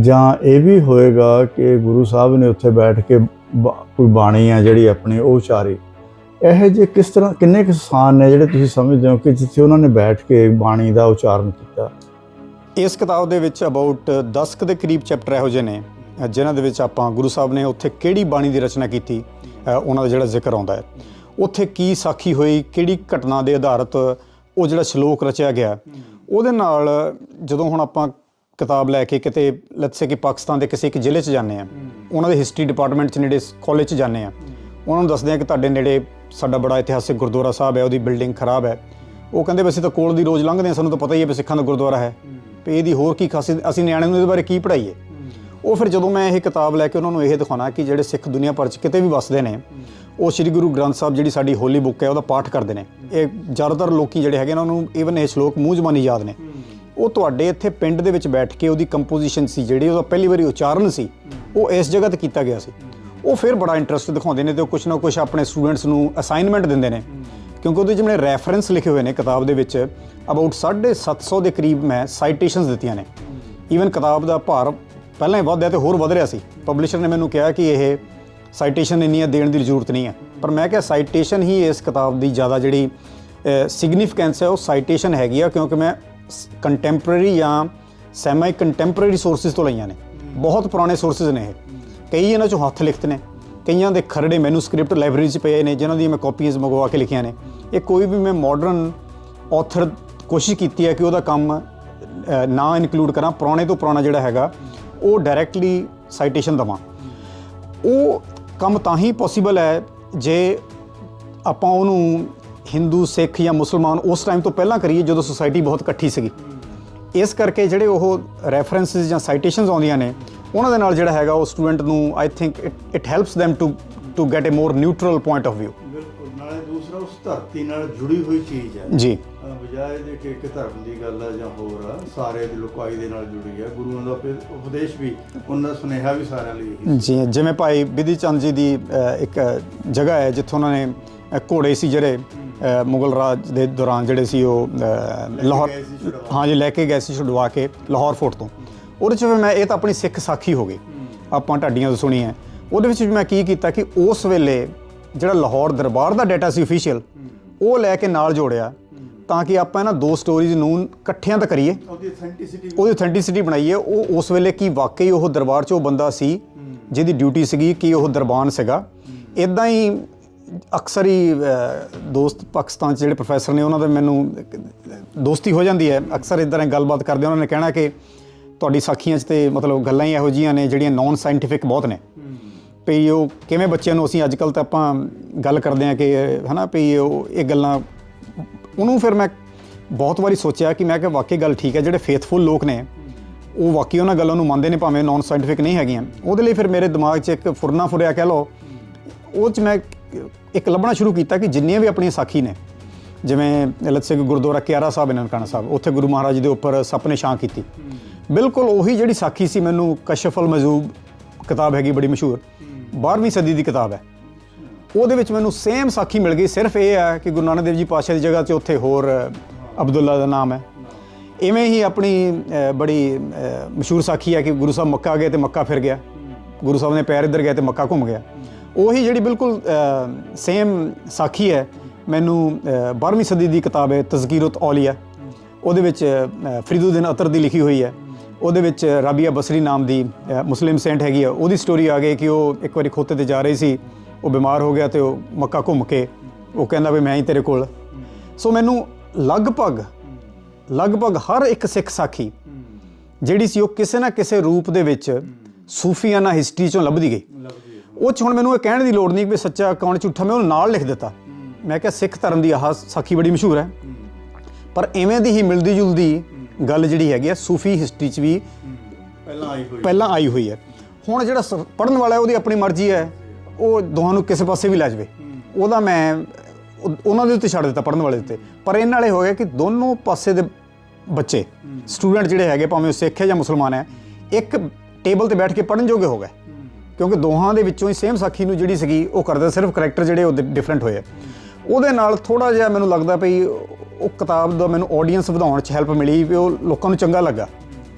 ਜਾਂ ਇਹ ਵੀ ਹੋਏਗਾ ਕਿ ਗੁਰੂ ਸਾਹਿਬ ਨੇ ਉੱਥੇ ਬੈਠ ਕੇ ਬਾ- ਕੋਈ ਬਾਣੀ ਆ ਜਿਹੜੀ ਆਪਣੀ ਉਹ ਉਚਾਰੀ। ਇਹ ਜੇ ਕਿਸ ਤਰ੍ਹਾਂ ਕਿੰਨੇ ਕੁ ਸਥਾਨ ਨੇ ਜਿਹੜੇ ਤੁਸੀਂ ਸਮਝਦੇ ਹੋ ਕਿ ਜਿੱਥੇ ਉਹਨਾਂ ਨੇ ਬੈਠ ਕੇ ਬਾਣੀ ਦਾ ਉਚਾਰਨ ਕੀਤਾ? ਇਸ ਕਿਤਾਬ ਦੇ ਵਿੱਚ ਅਬਾਊਟ 10 ਕੁ ਦੇ ਕਰੀਬ ਚੈਪਟਰ ਇਹੋ ਜਿਹੇ ਨੇ ਅ, ਜਿਨ੍ਹਾਂ ਦੇ ਵਿੱਚ ਆਪਾਂ ਗੁਰੂ ਸਾਹਿਬ ਨੇ ਉੱਥੇ ਕਿਹੜੀ ਬਾਣੀ ਦੀ ਰਚਨਾ ਕੀਤੀ ਉਹਨਾਂ ਦਾ ਜਿਹੜਾ ਜ਼ਿਕਰ ਆਉਂਦਾ ਹੈ। ਉੱਥੇ ਕੀ ਸਾਖੀ ਹੋਈ ਕਿਹੜੀ ਘਟਨਾ ਦੇ ਆਧਾਰਿਤ ਉਹ ਜਿਹੜਾ ਸ਼ਲੋਕ ਰਚਿਆ ਗਿਆ, ਉਹਦੇ ਨਾਲ ਜਦੋਂ ਹੁਣ ਆਪਾਂ ਕਿਤਾਬ ਲੈ ਕੇ ਕਿਤੇ ਲੈਟਸ ਸੇ ਕਿ ਪਾਕਿਸਤਾਨ ਦੇ ਕਿਸੇ ਇੱਕ ਜ਼ਿਲ੍ਹੇ 'ਚ ਜਾਂਦੇ ਆ ਉਹਨਾਂ ਦੇ ਹਿਸਟਰੀ ਡਿਪਾਰਟਮੈਂਟ 'ਚ ਨੇੜੇ ਕਾਲਜ 'ਚ ਜਾਂਦੇ ਆ ਉਹਨਾਂ ਨੂੰ ਦੱਸਦੇ ਆ ਕਿ ਤੁਹਾਡੇ ਨੇੜੇ ਸਾਡਾ ਬੜਾ ਇਤਿਹਾਸਿਕ ਗੁਰਦੁਆਰਾ ਸਾਹਿਬ ਹੈ, ਉਹਦੀ ਬਿਲਡਿੰਗ ਖਰਾਬ ਹੈ। ਉਹ ਕਹਿੰਦੇ ਵੀ ਅਸੀਂ ਤਾਂ ਕੋਲ ਦੀ ਰੋਜ਼ ਲੰਘਦੇ ਆ ਸਾਨੂੰ ਤਾਂ ਪਤਾ ਹੀ ਹੈ ਵੀ ਸਿੱਖਾਂ ਦਾ ਗੁਰਦੁਆਰਾ ਹੈ। ਵੀ ਇਹਦੀ ਹੋਰ ਕੀ ਖਾਸੀਅਤ ਅਸੀਂ ਨਿਆਣਿਆਂ ਨੂੰ ਇਹਦੇ ਬਾਰੇ ਕੀ ਪੜ੍ਹਾਈਏ? ਉਹ ਫਿਰ ਜਦੋਂ ਮੈਂ ਇਹ ਕਿਤਾਬ ਲੈ ਕੇ ਉਹਨਾਂ ਨੂੰ ਇਹ ਦਿਖਾਉਣਾ ਕਿ ਜਿਹੜੇ ਸਿੱਖ ਦੁਨੀਆ ਭਰ 'ਚ ਕਿਤੇ ਵੀ ਵੱਸਦੇ ਨੇ ਉਹ ਸ੍ਰੀ ਗੁਰੂ ਗ੍ਰੰਥ ਸਾਹਿਬ ਜਿਹੜੀ ਸਾਡੀ ਹੋਲੀ ਬੁੱਕ ਹੈ, ਉਹਦਾ ਪਾਠ ਕਰਦੇ ਨੇ। ਇਹ ਜ਼ਿਆਦਾਤਰ ਲੋਕੀ ਜਿਹੜੇ ਹੈਗੇ ਨੇ, ਉਹਨਾਂ ਨੂੰ ਈਵਨ ਇਹ ਸ਼ਲੋਕ ਮੂੰਹ ਜ਼ਬਾਨੀ ਯਾਦ ਨੇ। ਉਹ ਤੁਹਾਡੇ ਇੱਥੇ ਪਿੰਡ ਦੇ ਵਿੱਚ ਬੈਠ ਕੇ ਉਹਦੀ ਕੰਪੋਜੀਸ਼ਨ ਸੀ, ਜਿਹੜੀ ਉਹਦਾ ਪਹਿਲੀ ਵਾਰੀ ਉਚਾਰਨ ਸੀ, ਉਹ ਇਸ ਜਗ੍ਹਾ ਤੇ ਕੀਤਾ ਗਿਆ ਸੀ। ਉਹ ਫਿਰ ਬੜਾ ਇੰਟਰਸਟ ਦਿਖਾਉਂਦੇ ਨੇ ਤੇ ਉਹ ਕੁਛ ਨਾ ਕੁਛ ਆਪਣੇ ਸਟੂਡੈਂਟਸ ਨੂੰ ਅਸਾਈਨਮੈਂਟ ਦਿੰਦੇ ਨੇ। ਕਿਉਂਕਿ ਉਹਦੇ ਜਿਹੜੇ ਰੈਫਰੈਂਸ ਲਿਖੇ ਹੋਏ ਨੇ ਕਿਤਾਬ ਦੇ ਵਿੱਚ ਅਬਾਊਟ 750 ਦੇ ਕਰੀਬ ਮੈਂ ਸਾਈਟੇਸ਼ਨਸ ਦਿੱਤੀਆਂ ਨੇ। ਈਵਨ ਕਿਤਾਬ ਦਾ ਭਾਰ ਪਹਿਲਾਂ ਹੀ ਵਧਿਆ ਤੇ ਹੋਰ ਵਧ ਰਿਹਾ ਸੀ। ਪਬਲਿਸ਼ਰ ਨੇ ਮੈਨੂੰ ਕਿਹਾ ਕਿ ਇਹ ਸਾਈਟੇਸ਼ਨ ਇੰਨੀਆਂ ਦੇਣ ਦੀ ਜ਼ਰੂਰਤ ਨਹੀਂ ਹੈ। ਪਰ ਮੈਂ ਕਿਹਾ ਸਾਈਟੇਸ਼ਨ ਹੀ ਇਸ ਕਿਤਾਬ ਦੀ ਜ਼ਿਆਦਾ ਜਿਹੜੀ ਸਿਗਨੀਫੀਕੈਂਸ ਹੈ ਉਹ ਸਾਈਟੇਸ਼ਨ ਹੈਗੀ ਆ ਕਿਉਂਕਿ ਮੈਂ ਕੰਟੈਂਪਰੇਰੀ ਜਾਂ ਸੈਮੀ ਕੰਟੈਂਪਰੇਰੀ ਸੋਰਸਸ ਤੋਂ ਲਈਆਂ ਨੇ। ਬਹੁਤ ਪੁਰਾਣੇ ਸੋਰਸਸ ਨੇ ਇਹ। ਕਈ ਇਹਨਾਂ ਚੋਂ ਹੱਥ ਲਿਖਤ ਨੇ। ਕਈਆਂ ਦੇ ਖਰੜੇ ਮੈਨੂਸਕ੍ਰਿਪਟ ਲਾਇਬ੍ਰੇਰੀ 'ਚ ਪਏ ਨੇ ਜਿਨ੍ਹਾਂ ਦੀ ਮੈਂ ਕਾਪੀਜ਼ ਮੰਗਵਾ ਕੇ ਲਿਖੀਆਂ ਨੇ। ਇਹ ਕੋਈ ਵੀ ਮੈਂ ਮਾਡਰਨ ਆਥਰ ਕੋਸ਼ਿਸ਼ ਕੀਤੀ ਹੈ ਕਿ ਉਹਦਾ ਕੰਮ ਨਾ ਇਨਕਲੂਡ ਕਰਾਂ ਪੁਰਾਣੇ ਤੋਂ ਪੁਰਾਣਾ ਜਿਹੜਾ ਹੈਗਾ ਉਹ ਡਾਇਰੈਕਟਲੀ ਸਾਈਟੇਸ਼ਨ ਦਵਾਂ। ਉਹ ਕੰਮ ਤਾਂ ਹੀ ਪੋਸੀਬਲ ਹੈ ਜੇ ਆਪਾਂ ਉਹਨੂੰ ਹਿੰਦੂ ਸਿੱਖ ਜਾਂ ਮੁਸਲਮਾਨ ਉਸ ਟਾਈਮ ਤੋਂ ਪਹਿਲਾਂ ਕਰੀਏ ਜਦੋਂ ਸੋਸਾਇਟੀ ਬਹੁਤ ਇਕੱਠੀ ਸੀਗੀ। ਇਸ ਕਰਕੇ ਜਿਹੜੇ ਉਹ ਰੈਫਰੈਂਸਸ ਜਾਂ ਸਾਈਟੇਸ਼ਨਸ ਆਉਂਦੀਆਂ ਨੇ ਉਹਨਾਂ ਦੇ ਨਾਲ ਜਿਹੜਾ ਹੈਗਾ ਉਹ ਸਟੂਡੈਂਟ ਨੂੰ I think it helps them to to get a more neutral point of View ਬਿਲਕੁਲ ਨਾਲੇ ਦੂਸਰਾ ਉਸ ਧਰਤੀ ਨਾਲ ਜੁੜੀ ਹੋਈ ਚੀਜ਼ ਹੈ। ਜੀ। ਬਜਾਏ ਦੇ ਕਿ ਇੱਕ ਧਰਮ ਦੀ ਗੱਲ ਹੈ ਜਾਂ ਹੋਰ ਆ ਸਾਰੇ ਦੀ ਲੁਕਾਈ ਦੇ ਨਾਲ ਜੁੜੀ ਹੈ ਗੁਰੂਆਂ ਦਾ ਉਪ- ਉਪਦੇਸ਼ ਵੀ ਉਹਨਾਂ ਦਾ ਸੁਨੇਹਾ ਵੀ ਸਾਰਿਆਂ ਲਈ ਜੀ ਜਿਵੇਂ ਭਾਈ ਬਿਧੀ ਚੰਦ ਜੀ ਦੀ ਇੱਕ ਜਗ੍ਹਾ ਹੈ ਜਿੱਥੋਂ ਉਹਨਾਂ ਨੇ ਘੋੜੇ ਸੀ ਜਿਹੜੇ ਮੁਗਲ ਰਾਜ ਦੇ ਦੌਰਾਨ ਜਿਹੜੇ ਸੀ ਉਹ ਲਾਹੌਰ ਹਾਂ ਜੀ ਲੈ ਕੇ ਗਏ ਸੀ ਛੁਡਵਾ ਕੇ ਲਾਹੌਰ ਫੋਰਟ ਤੋਂ। ਉਹਦੇ ਚ ਮੈਂ ਇਹ ਤਾਂ ਆਪਣੀ ਸਿੱਖ ਸਾਖੀ ਹੋ ਗਈ। ਆਪਾਂ ਢਾਡੀਆਂ ਤੋਂ ਸੁਣੀ ਹੈ। ਉਹਦੇ ਵਿੱਚ ਵੀ ਮੈਂ ਕੀ ਕੀਤਾ ਕਿ ਉਸ ਵੇਲੇ ਜਿਹੜਾ ਲਾਹੌਰ ਦਰਬਾਰ ਦਾ ਡਾਟਾ ਸੀ ਅਫੀਸ਼ੀਅਲ ਉਹ ਲੈ ਕੇ ਨਾਲ ਜੋੜਿਆ। ਤਾਂ ਕਿ ਆਪਾਂ ਇਹਨਾਂ ਦੋ ਸਟੋਰੀਜ਼ ਨੂੰ ਇਕੱਠਿਆਂ ਤਾਂ ਕਰੀਏ। ਉਹਦੀ ਅਥੈਂਟਿਸਿਟੀ ਉਹਦੀ ਅਥੈਂਟਿਸਿਟੀ ਬਣਾਈ ਹੈ ਉਹ ਉਸ ਵੇਲੇ ਕੀ ਵਾਕਈ ਉਹ ਦਰਬਾਰ 'ਚ ਉਹ ਬੰਦਾ ਸੀ ਜਿਹਦੀ ਡਿਊਟੀ ਸੀਗੀ ਕਿ ਉਹ ਦਰਬਾਨ ਸੀਗਾ। ਇਦਾਂ ਹੀ ਅਕਸਰ ਹੀ ਦੋਸਤ ਪਾਕਿਸਤਾਨ 'ਚ ਜਿਹੜੇ ਪ੍ਰੋਫੈਸਰ ਨੇ ਉਹਨਾਂ ਦਾ ਮੈਨੂੰ ਦੋਸਤੀ ਹੋ ਜਾਂਦੀ ਹੈ। ਅਕਸਰ ਇਦਾਂ ਗੱਲ ਬਾਤ ਕਰਦੇ ਉਹਨਾਂ ਨੇ ਕਹਿਣਾ ਕਿ ਤੁਹਾਡੀ ਸਾਖੀਆਂ 'ਚ ਤੇ ਮਤਲਬ ਗੱਲਾਂ ਹੀ ਇਹੋ ਜੀਆਂ ਨੇ ਜਿਹੜੀਆਂ ਨਾਨ ਸਾਇੰਟੀਫਿਕ ਬਹੁਤ ਨੇ। ਵੀ ਉਹ ਕਿਵੇਂ ਬੱਚਿਆਂ ਨੂੰ ਅਸੀਂ ਅੱਜ ਕੱਲ ਤਾਂ ਆਪਾਂ ਗੱਲ ਕਰਦੇ ਆ ਕਿ ਹਨਾ ਵੀ ਉਹ ਇਹ ਗੱਲਾਂ ਉਹਨੂੰ ਫਿਰ ਮੈਂ ਬਹੁਤ ਵਾਰੀ ਸੋਚਿਆ ਕਿ ਮੈਂ ਕਿ ਵਾਕਈ ਗੱਲ ਠੀਕ ਹੈ, ਜਿਹੜੇ ਫੇਥਫੁਲ ਲੋਕ ਨੇ, ਉਹ ਵਾਕਈ ਉਹਨਾਂ ਗੱਲਾਂ ਨੂੰ ਮੰਨਦੇ ਨੇ, ਭਾਵੇਂ ਨਾਨ ਸਾਇੰਟੀਫਿਕ ਨਹੀਂ ਹੈਗੀਆਂ। ਉਹਦੇ ਲਈ ਫਿਰ ਮੇਰੇ ਦਿਮਾਗ 'ਚ ਇੱਕ ਫੁਰਨਾ ਫੁਰਿਆ, ਕਹਿ ਲਓ, ਉਹ 'ਚ ਮੈਂ ਇੱਕ ਲੱਭਣਾ ਸ਼ੁਰੂ ਕੀਤਾ ਕਿ ਜਿੰਨੀਆਂ ਵੀ ਆਪਣੀਆਂ ਸਾਖੀ ਨੇ, ਜਿਵੇਂ ਲੱਸੇ ਕਿ ਗੁਰਦੁਆਰਾ ਕਿਆਰਾ ਸਾਹਿਬ ਹੈ ਨਨਕਾਣਾ ਸਾਹਿਬ, ਉੱਥੇ ਗੁਰੂ ਮਹਾਰਾਜ ਦੇ ਉੱਪਰ ਸੱਪ ਨੇ ਛਾਂ ਕੀਤੀ। ਬਿਲਕੁਲ ਉਹੀ ਜਿਹੜੀ ਸਾਖੀ ਸੀ, ਮੈਨੂੰ ਕਸ਼ਫ ਅਲ ਮਜ਼ੂਬ ਕਿਤਾਬ ਹੈਗੀ ਬੜੀ ਮਸ਼ਹੂਰ 12ਵੀਂ ਸਦੀ ਦੀ ਕਿਤਾਬ ਹੈ। ਉਹਦੇ ਵਿੱਚ ਮੈਨੂੰ ਸੇਮ ਸਾਖੀ ਮਿਲ ਗਈ। ਸਿਰਫ ਇਹ ਹੈ ਕਿ ਗੁਰੂ ਨਾਨਕ ਦੇਵ ਜੀ ਪਾਤਸ਼ਾਹ ਦੀ ਜਗ੍ਹਾ ਤੇ ਉੱਥੇ ਹੋਰ ਅਬਦੁੱਲਾ ਦਾ ਨਾਮ ਹੈ। ਇਵੇਂ ਹੀ ਆਪਣੀ ਬੜੀ ਮਸ਼ਹੂਰ ਸਾਖੀ ਹੈ ਕਿ ਗੁਰੂ ਸਾਹਿਬ ਮੱਕਾ ਗਏ ਤੇ ਮੱਕਾ ਫਿਰ ਗਿਆ। ਗੁਰੂ ਸਾਹਿਬ ਨੇ ਪੈਰ ਇੱਧਰ ਗਿਆ ਤੇ ਮੱਕਾ ਘੁੰਮ ਗਿਆ। ਉਹੀ ਜਿਹੜੀ ਬਿਲਕੁਲ ਸੇਮ ਸਾਖੀ ਹੈ ਮੈਨੂੰ ਅ, 12ਵੀਂ ਸਦੀ ਦੀ ਕਿਤਾਬ ਹੈ ਤਜ਼ਕੀਰਤ ਔਲੀਆ ਉਹਦੇ ਵਿੱਚ ਅ, ਫਰੀਦੁਦੀਨ ਅਤਰ ਦੀ ਲਿਖੀ ਹੋਈ ਹੈ। ਉਹਦੇ ਵਿੱਚ ਰਾਬੀਆ ਬਸਰੀ ਨਾਮ ਦੀ ਮੁਸਲਿਮ ਸੈਂਟ ਹੈਗੀ ਆ ਉਹਦੀ ਸਟੋਰੀ ਆ ਗਈ ਕਿ ਉਹ ਇੱਕ ਵਾਰੀ ਖੋਤੇ ਤੇ ਜਾ ਰਹੀ ਸੀ। ਉਹ ਬਿਮਾਰ ਹੋ ਗਿਆ ਤੇ ਉਹ ਮੱਕਾ ਘੁੰਮ ਕੇ ਉਹ ਕਹਿੰਦਾ ਵੀ ਮੈਂ ਹੀ ਤੇਰੇ ਕੋਲ। ਸੋ ਮੈਨੂੰ ਲਗਭਗ ਲਗਭਗ ਹਰ ਇੱਕ ਸਿੱਖ ਸਾਖੀ ਜਿਹੜੀ ਸੀ ਉਹ ਕਿਸੇ ਨਾ ਕਿਸੇ ਰੂਪ ਦੇ ਵਿੱਚ ਸੂਫੀਆਨਾ ਹਿਸਟਰੀ ਚੋਂ ਲੱਭਦੀ ਗਈ। ਉਹ ਚ ਹੁਣ ਮੈਨੂੰ ਇਹ ਕਹਿਣ ਦੀ ਲੋੜ ਨਹੀਂ ਕਿ ਵੀ ਸੱਚਾ ਕੌਣ ਝੂਠਾ ਮੈਂ ਉਹਨੂੰ ਨਾਲ ਲਿਖ ਦਿੱਤਾ। ਮੈਂ ਕਿਹਾ ਸਿੱਖ ਧਰਮ ਦੀ ਆਹ ਸਾਖੀ ਬੜੀ ਮਸ਼ਹੂਰ ਹੈ। ਪਰ ਐਵੇਂ ਦੀ ਹੀ ਮਿਲਦੀ ਜੁਲਦੀ ਗੱਲ ਜਿਹੜੀ ਹੈਗੀ ਆ ਸੂਫੀ ਹਿਸਟਰੀ 'ਚ ਵੀ ਪਹਿਲਾਂ ਆਈ ਹੋਈ ਪਹਿਲਾਂ ਆਈ ਹੋਈ ਹੈ। ਹੁਣ ਜਿਹੜਾ ਪੜਨ ਵਾਲਾ ਹੈ ਉਹਦੀ ਆਪਣੀ ਮਰਜ਼ੀ ਹੈ। ਉਹ ਦੋਹਾਂ ਨੂੰ ਕਿਸੇ ਪਾਸੇ ਵੀ ਲੈ ਜਾਵੇ। ਉਹਦਾ ਮੈਂ ਉਹ- ਉਹਨਾਂ ਦੇ ਉੱਤੇ ਛੱਡ ਦਿੱਤਾ ਪੜਨ ਵਾਲੇ ਉੱਤੇ। ਪਰ ਇਹਨਾਂ ਨਾਲੇ ਹੋ ਗਿਆ ਕਿ ਦੋਨੋਂ ਪਾਸੇ ਦੇ ਬੱਚੇ, ਸਟੂਡੈਂਟ ਜਿਹੜੇ ਹੈਗੇ, ਭਾਵੇਂ ਉਹ ਸਿੱਖ ਹੈ ਜਾਂ ਮੁਸਲਮਾਨ ਹੈ, ਇੱਕ ਟੇਬਲ ਤੇ ਬੈਠ ਕੇ ਪੜਨ ਜੋਗੇ ਹੋ ਗਏ। ਕਿਉਂਕਿ ਦੋਹਾਂ ਦੇ ਵਿੱਚੋਂ ਹੀ ਸੇਮ ਸਾਖੀ ਨੂੰ ਜਿਹੜੀ ਸੀਗੀ, ਉਹ ਕਰਦੇ ਸਿਰਫ ਕਰੈਕਟਰ ਜਿਹੜੇ ਉਹ ਡਿਫਰੈਂਟ ਹੋਏ ਆ। ਉਹਦੇ ਨਾਲ ਥੋੜਾ ਜਿਹਾ ਮੈਨੂੰ ਲੱਗਦਾ ਭਈ ਉਹ ਕਿਤਾਬ ਦਾ ਮੈਨੂੰ ਆਡੀਅנס ਵਧਾਉਣ 'ਚ ਹੈਲਪ ਮਿਲੀ ਵੀ ਉਹ ਲੋਕਾਂ ਨੂੰ ਚੰਗਾ ਲੱਗਾ।